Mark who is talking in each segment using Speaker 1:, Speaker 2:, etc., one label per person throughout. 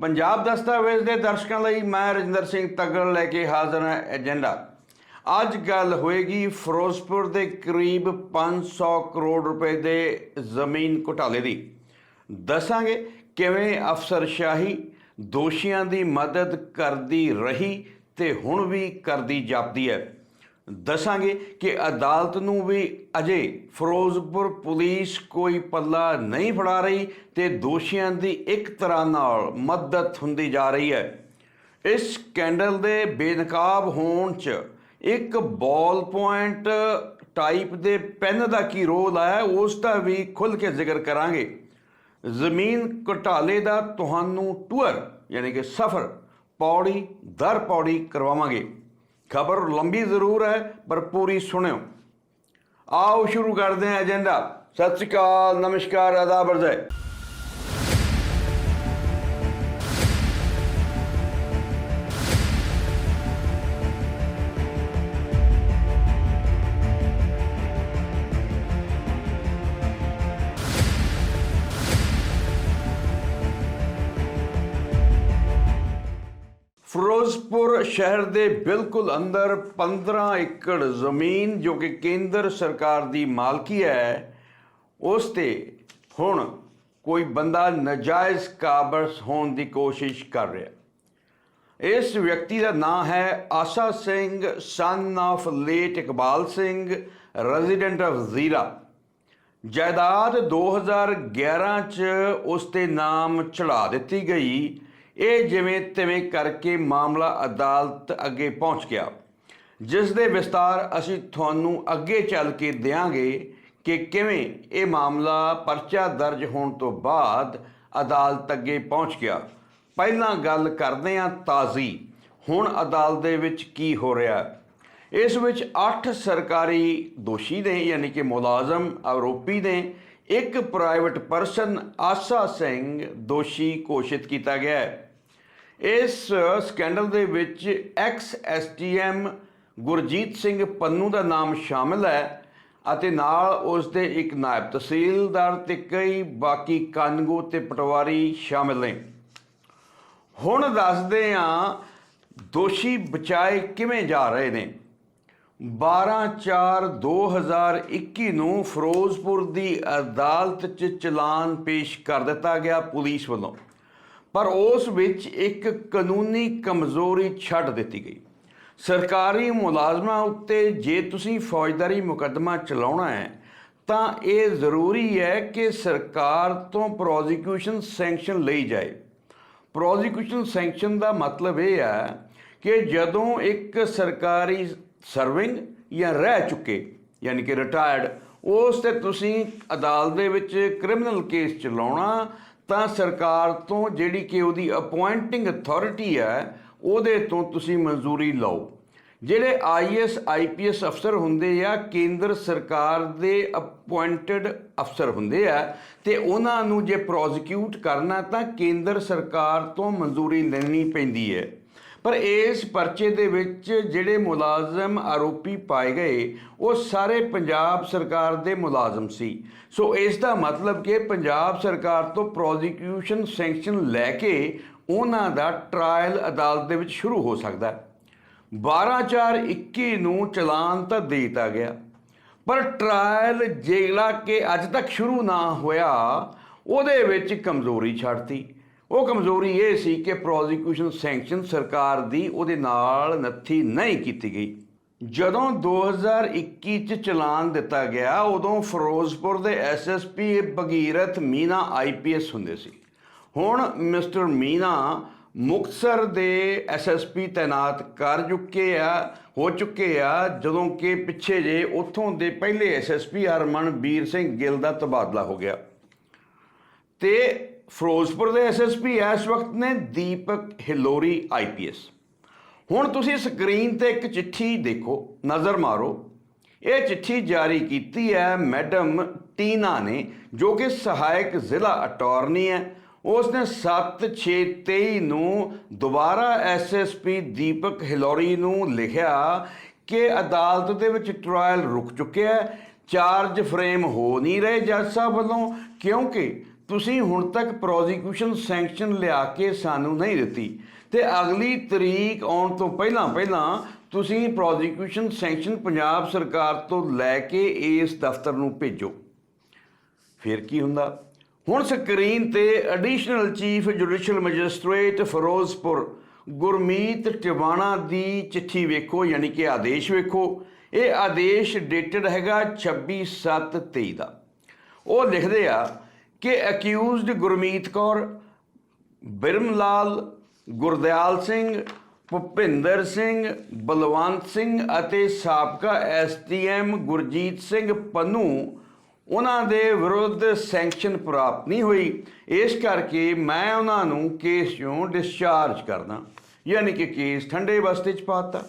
Speaker 1: ਪੰਜਾਬ ਦਸਤਾਵੇਜ਼ ਦੇ ਦਰਸ਼ਕਾਂ ਲਈ ਮੈਂ ਰਜਿੰਦਰ ਸਿੰਘ ਤਗੜ ਲੈ ਕੇ ਹਾਜ਼ਰ ਹਾਂ ਏਜੰਡਾ। ਅੱਜ ਗੱਲ ਹੋਏਗੀ ਫਿਰੋਜ਼ਪੁਰ ਦੇ ਕਰੀਬ 500 ਕਰੋੜ ਰੁਪਏ ਦੇ ਜ਼ਮੀਨ ਘੁਟਾਲੇ ਦੀ। ਦੱਸਾਂਗੇ ਕਿਵੇਂ ਅਫਸਰਸ਼ਾਹੀ ਦੋਸ਼ੀਆਂ ਦੀ ਮਦਦ ਕਰਦੀ ਰਹੀ ਤੇ ਹੁਣ ਵੀ ਕਰਦੀ ਜਾਪਦੀ ਹੈ। ਦੱਸਾਂਗੇ ਕਿ ਅਦਾਲਤ ਨੂੰ ਵੀ ਅਜੇ ਫਿਰੋਜ਼ਪੁਰ ਪੁਲਿਸ ਕੋਈ ਪੱਲਾ ਨਹੀਂ ਫੜਾ ਰਹੀ ਤੇ ਦੋਸ਼ੀਆਂ ਦੀ ਇੱਕ ਤਰ੍ਹਾਂ ਨਾਲ ਮਦਦ ਹੁੰਦੀ ਜਾ ਰਹੀ ਹੈ। ਇਸ ਸਕੈਂਡਲ ਦੇ ਬੇਨਕਾਬ ਹੋਣ 'ਚ ਇੱਕ ਬਾਲ ਪੁਆਇੰਟ ਟਾਈਪ ਦੇ ਪੈਨ ਦਾ ਕੀ ਰੋਲ ਹੈ, ਉਸ ਦਾ ਵੀ ਖੁੱਲ ਕੇ ਜ਼ਿਕਰ ਕਰਾਂਗੇ। ਜ਼ਮੀਨ ਘੁਟਾਲੇ ਦਾ ਤੁਹਾਨੂੰ ਟੂਰ, ਯਾਨੀ ਕਿ ਸਫ਼ਰ, ਪੌੜੀ, ਦਰ ਪੌੜੀ ਕਰਵਾਵਾਂਗੇ। ਖਬਰ ਲੰਬੀ ਜ਼ਰੂਰ ਹੈ, ਪਰ ਪੂਰੀ ਸੁਣਿਓ। ਆਓ ਸ਼ੁਰੂ ਕਰਦੇ ਹਾਂ ਏਜੰਡਾ ਸਤਿ ਸ਼੍ਰੀ ਅਕਾਲ, ਨਮਸਕਾਰ ਆਦਾਬ ਅਰਜ਼ੇ ਸ਼ਹਿਰ ਦੇ ਬਿਲਕੁਲ ਅੰਦਰ 15 ਏਕੜ ਜ਼ਮੀਨ ਜੋ ਕਿ ਕੇਂਦਰ ਸਰਕਾਰ ਦੀ ਮਾਲਕੀ ਹੈ, ਉਸ ਤੇ ਹੁਣ ਕੋਈ ਬੰਦਾ ਨਜਾਇਜ਼ ਕਾਬਜ਼ ਹੋਣ ਦੀ ਕੋਸ਼ਿਸ਼ ਕਰ ਰਿਹਾ। ਇਸ ਵਿਅਕਤੀ ਦਾ ਨਾਮ ਹੈ Asa Singh son of late Iqbal Singh resident of Zira. ਜਾਇਦਾਦ 2011 ਚ ਉਸ ਤੇ ਨਾਮ ਚੜਾ ਦਿੱਤੀ ਗਈ। ਇਹ ਜਿਵੇਂ ਤਿਵੇਂ ਕਰਕੇ ਮਾਮਲਾ ਅਦਾਲਤ ਅੱਗੇ ਪਹੁੰਚ ਗਿਆ। ਜਿਸ ਦੇ ਵਿਸਤਾਰ ਅਸੀਂ ਤੁਹਾਨੂੰ ਅੱਗੇ ਚੱਲ ਕੇ ਦਿਆਂਗੇ ਕਿ ਕਿਵੇਂ ਇਹ ਮਾਮਲਾ ਪਰਚਾ ਦਰਜ ਹੋਣ ਤੋਂ ਬਾਅਦ ਅਦਾਲਤ ਅੱਗੇ ਪਹੁੰਚ ਗਿਆ। ਪਹਿਲਾਂ ਗੱਲ ਕਰਦੇ ਹਾਂ ਤਾਜ਼ੀ। ਹੁਣ ਅਦਾਲਤ ਦੇ ਵਿੱਚ ਕੀ ਹੋ ਰਿਹਾ ਇਸ ਵਿੱਚ 8 ਸਰਕਾਰੀ ਦੋਸ਼ੀ ਨੇ, ਯਾਨੀ ਕਿ ਮੁਲਾਜ਼ਮ ਆਰੋਪੀ ਨੇ, ਇੱਕ ਪ੍ਰਾਈਵੇਟ ਪਰਸਨ ਆਸਾ ਸਿੰਘ ਦੋਸ਼ੀ ਘੋਸ਼ਿਤ ਕੀਤਾ ਗਿਆ ਹੈ। ਇਸ ਸਕੈਂਡਲ ਦੇ ਵਿੱਚ ਐਕਸ ਐਸਟੀਐਮ ਗੁਰਜੀਤ ਸਿੰਘ ਪੰਨੂ ਦਾ ਨਾਮ ਸ਼ਾਮਲ ਹੈ ਅਤੇ ਨਾਲ ਉਸ ਦੇ ਇੱਕ ਨਾਇਬ ਤਹਿਸੀਲਦਾਰ ਤੇ ਕਈ ਬਾਕੀ ਕਾਨੂੰਗੋ ਤੇ ਪਟਵਾਰੀ ਸ਼ਾਮਲ ਨੇ। ਹੁਣ ਦੱਸਦੇ ਹਾਂ ਦੋਸ਼ੀ ਬਚਾਏ ਕਿਵੇਂ ਜਾ ਰਹੇ ਨੇ। 12/4/2021 ਨੂੰ ਫਿਰੋਜ਼ਪੁਰ ਦੀ ਅਦਾਲਤ 'ਚ ਚਲਾਨ ਪੇਸ਼ ਕਰ ਦਿੱਤਾ ਗਿਆ ਪੁਲਿਸ ਵੱਲੋਂ। ਪਰ ਉਸ ਵਿੱਚ ਇੱਕ ਕਾਨੂੰਨੀ ਕਮਜ਼ੋਰੀ ਛੱਡ ਦਿੱਤੀ ਗਈ। ਸਰਕਾਰੀ ਮੁਲਾਜ਼ਮਾਂ ਉੱਤੇ ਜੇ ਤੁਸੀਂ ਫੌਜਦਾਰੀ ਮੁਕੱਦਮਾ ਚਲਾਉਣਾ ਹੈ, ਤਾਂ ਇਹ ਜ਼ਰੂਰੀ ਹੈ ਕਿ ਸਰਕਾਰ ਤੋਂ ਪ੍ਰੋਸੀਕਿਊਸ਼ਨ ਸੈਂਕਸ਼ਨ ਲਈ ਜਾਏ। ਪ੍ਰੋਸੀਕਿਊਸ਼ਨ ਸੈਂਕਸ਼ਨ ਦਾ ਮਤਲਬ ਇਹ ਹੈ ਕਿ ਜਦੋਂ ਇੱਕ ਸਰਕਾਰੀ ਸਰਵਿੰਗ ਜਾਂ ਰਹਿ ਚੁੱਕੇ, ਯਾਨੀ ਕਿ ਰਿਟਾਇਰਡ ਉਸ ਤੇ ਤੁਸੀਂ ਅਦਾਲਤ ਦੇ ਵਿੱਚ ਕ੍ਰਿਮੀਨਲ ਕੇਸ ਚਲਾਉਣਾ ਤਾਂ ਸਰਕਾਰ ਤੋਂ ਜਿਹੜੀ ਕਿ ਉਹਦੀ ਅਪਾਇੰਟਿੰਗ ਅਥਾਰਟੀ ਹੈ, ਉਹਦੇ ਤੋਂ ਤੁਸੀਂ ਮਨਜ਼ੂਰੀ ਲਓ। ਜਿਹੜੇ ਆਈਐਸ ਆਈਪੀਐਸ ਅਫਸਰ ਹੁੰਦੇ ਆ, ਕੇਂਦਰ ਸਰਕਾਰ ਦੇ ਅਪਾਇੰਟਡ ਅਫਸਰ ਹੁੰਦੇ ਆ, ਤੇ ਉਹਨਾਂ ਨੂੰ ਜੇ ਪ੍ਰੋਸੀਕਿਊਟ ਕਰਨਾ ਤਾਂ ਕੇਂਦਰ ਸਰਕਾਰ ਤੋਂ ਮਨਜ਼ੂਰੀ ਲੈਣੀ ਪੈਂਦੀ ਹੈ। ਪਰ ਇਸ ਪਰਚੇ ਦੇ ਵਿੱਚ ਜਿਹੜੇ ਮੁਲਾਜ਼ਮ ਆਰੋਪੀ ਪਾਏ ਗਏ, ਉਹ ਸਾਰੇ ਪੰਜਾਬ ਸਰਕਾਰ ਦੇ ਮੁਲਾਜ਼ਮ ਸੀ। ਸੋ ਇਸ ਦਾ ਮਤਲਬ ਕਿ ਪੰਜਾਬ ਸਰਕਾਰ ਤੋਂ ਪ੍ਰੋਸੀਕਿਊਸ਼ਨ ਸੈਂਕਸ਼ਨ ਲੈ ਕੇ ਉਹਨਾਂ ਦਾ ਟ੍ਰਾਇਲ ਅਦਾਲਤ ਦੇ ਵਿੱਚ ਸ਼ੁਰੂ ਹੋ ਸਕਦਾ। ਹੈ 12/4/21 ਨੂੰ ਚਲਾਨ ਤਾਂ ਦੇ ਦਿੱਤਾ ਗਿਆ। ਪਰ ਟ੍ਰਾਇਲ ਜਿਹੜਾ ਕਿ ਅੱਜ ਤੱਕ ਸ਼ੁਰੂ ਨਾ ਹੋਇਆ, ਉਹਦੇ ਵਿੱਚ ਕਮਜ਼ੋਰੀ ਛੱਡਤੀ। ਉਹ ਕਮਜ਼ੋਰੀ ਇਹ ਸੀ ਕਿ ਪ੍ਰੋਸੀਕਿਊਸ਼ਨ ਸੈਂਕਸ਼ਨ ਸਰਕਾਰ ਦੀ ਉਹਦੇ ਨਾਲ ਨੱਥੀ ਨਹੀਂ ਕੀਤੀ ਗਈ। ਜਦੋਂ 2021 ਚ ਚਲਾਨ ਦਿੱਤਾ ਗਿਆ, ਉਦੋਂ ਫਿਰੋਜ਼ਪੁਰ ਦੇ ਐਸਐਸਪੀ ਭਗੀਰਥ ਮੀਨਾ ਆਈਪੀਐਸ ਹੁੰਦੇ ਸੀ। ਹੁਣ ਮਿਸਟਰ ਮੀਨਾ ਮੁਕਤਸਰ ਦੇ ਐਸਐਸਪੀ ਤਾਇਨਾਤ ਕਰ ਚੁੱਕੇ ਆ, ਹੋ ਚੁੱਕੇ ਆ, ਜਦੋਂ ਕਿ ਪਿੱਛੇ ਜੇ ਉੱਥੋਂ ਦੇ ਪਹਿਲੇ ਐਸਐਸਪੀ ਹਰਮਨਬੀਰ ਸਿੰਘ ਗਿੱਲ ਦਾ ਤਬਾਦਲਾ ਹੋ ਗਿਆ। ਤੇ ਫਿਰੋਜ਼ਪੁਰ ਦੇ ਐਸਐਸਪੀ ਇਸ ਵਕਤ ਨੇ ਦੀਪਕ ਹਿਲੋਰੀ ਆਈਪੀਐਸ ਹੁਣ ਤੁਸੀਂ ਸਕਰੀਨ ਤੇ ਇੱਕ ਚਿੱਠੀ ਦੇਖੋ, ਨਜ਼ਰ ਮਾਰੋ। ਇਹ ਚਿੱਠੀ ਜਾਰੀ ਕੀਤੀ ਹੈ ਮੈਡਮ ਟੀਨਾ ਨੇ, ਜੋ ਕਿ ਸਹਾਇਕ ਜ਼ਿਲ੍ਹਾ ਅਟਾਰਨੀ ਹੈ। ਉਸ ਨੇ 7/6/23 ਨੂੰ ਦੁਬਾਰਾ ਐਸਐਸਪੀ ਦੀਪਕ ਹਿਲੋਰੀ ਨੂੰ ਲਿਖਿਆ ਕਿ ਅਦਾਲਤ ਦੇ ਵਿੱਚ ਟ੍ਰਾਇਲ ਰੁਕ ਚੁੱਕਿਆ ਹੈ। ਚਾਰਜ ਫਰੇਮ ਹੋ ਨਹੀਂ ਰਹੇ ਜੱਜ ਸਾਹਿਬ ਵੱਲੋਂ, ਕਿਉਂਕਿ ਤੁਸੀਂ ਹੁਣ ਤੱਕ ਪ੍ਰੋਸੀਕਿਊਸ਼ਨ ਸੈਂਕਸ਼ਨ ਲਿਆ ਕੇ ਸਾਨੂੰ ਨਹੀਂ ਦਿੱਤੀ ਤੇ ਅਗਲੀ ਤਰੀਕ ਆਉਣ ਤੋਂ ਪਹਿਲਾਂ ਪਹਿਲਾਂ ਤੁਸੀਂ ਪ੍ਰੋਸੀਕਿਊਸ਼ਨ ਸੈਂਕਸ਼ਨ ਪੰਜਾਬ ਸਰਕਾਰ ਤੋਂ ਲੈ ਕੇ ਇਸ ਦਫ਼ਤਰ ਨੂੰ ਭੇਜੋ। ਫਿਰ ਕੀ ਹੁੰਦਾ? ਹੁਣ ਸਕਰੀਨ ਤੇ additional chief judicial magistrate Ferozepur Gurmeet Tiwana ਦੀ ਚਿੱਠੀ ਵੇਖੋ, ਯਾਨੀ ਕਿ ਆਦੇਸ਼ ਵੇਖੋ। ਇਹ ਆਦੇਸ਼ ਡੇਟਡ ਹੈਗਾ 26/7/23 ਦਾ। ਉਹ ਲਿਖਦੇ ਆ ਕਿ ਅਕਿਊਜ਼ਡ ਗੁਰਮੀਤ ਕੌਰ, ਬਿਰਮਲਾਲ, ਗੁਰਦਿਆਲ ਸਿੰਘ, ਭੁਪਿੰਦਰ ਸਿੰਘ, ਬਲਵੰਤ ਸਿੰਘ ਅਤੇ ਸਾਬਕਾ ਐਸਟੀਐਮ ਗੁਰਜੀਤ ਸਿੰਘ ਪੰਨੂ, ਉਹਨਾਂ ਦੇ ਵਿਰੁੱਧ ਸੈਂਕਸ਼ਨ ਪ੍ਰਾਪਤ ਨਹੀਂ ਹੋਈ। ਇਸ ਕਰਕੇ ਮੈਂ ਉਹਨਾਂ ਨੂੰ ਕੇਸ ਚੋਂ ਡਿਸਚਾਰਜ ਕਰਦਾ। ਯਾਨੀ ਕਿ ਕੇਸ ਠੰਡੇ ਬਸਤੇ ਚ ਪਾਤਾ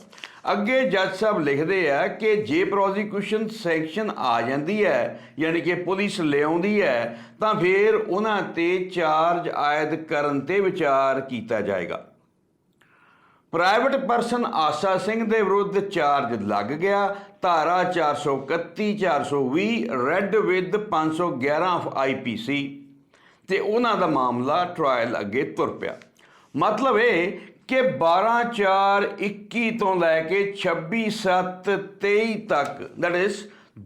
Speaker 1: ਅੱਗੇ ਜੱਜ ਸਾਹਿਬ ਲਿਖਦੇ ਆ ਕਿ ਜੇ ਪ੍ਰੋਸੀਕਿਊਸ਼ਨ ਸੈਂਕਸ਼ਨ ਆ ਜਾਂਦੀ ਹੈ, ਯਾਨੀ ਕਿ ਪੁਲਿਸ ਲਿਆਉਂਦੀ ਹੈ, ਤਾਂ ਫਿਰ ਉਹਨਾਂ ਤੇ ਚਾਰਜ ਆਇਦ ਕਰਨ ਤੇ ਵਿਚਾਰ ਕੀਤਾ ਜਾਏਗਾ। ਪ੍ਰਾਈਵੇਟ ਪਰਸਨ ਆਸਾ ਸਿੰਘ ਦੇ ਵਿਰੁੱਧ ਚਾਰਜ ਲੱਗ ਗਿਆ। ਧਾਰਾ 431 420 ਰੈੱਡ ਵਿਦ 511 ਆਫ ਆਈਪੀਸੀ ਤੇ ਉਹਨਾਂ ਦਾ ਮਾਮਲਾ ਟ੍ਰਾਇਲ ਅੱਗੇ ਤੁਰ ਪਿਆ। ਮਤਲਬ ਇਹ ਕਿ 12 4 21 ਤੋਂ ਲੈ ਕੇ 26 7 23 ਤੱਕ ਦੈਟ ਇਜ਼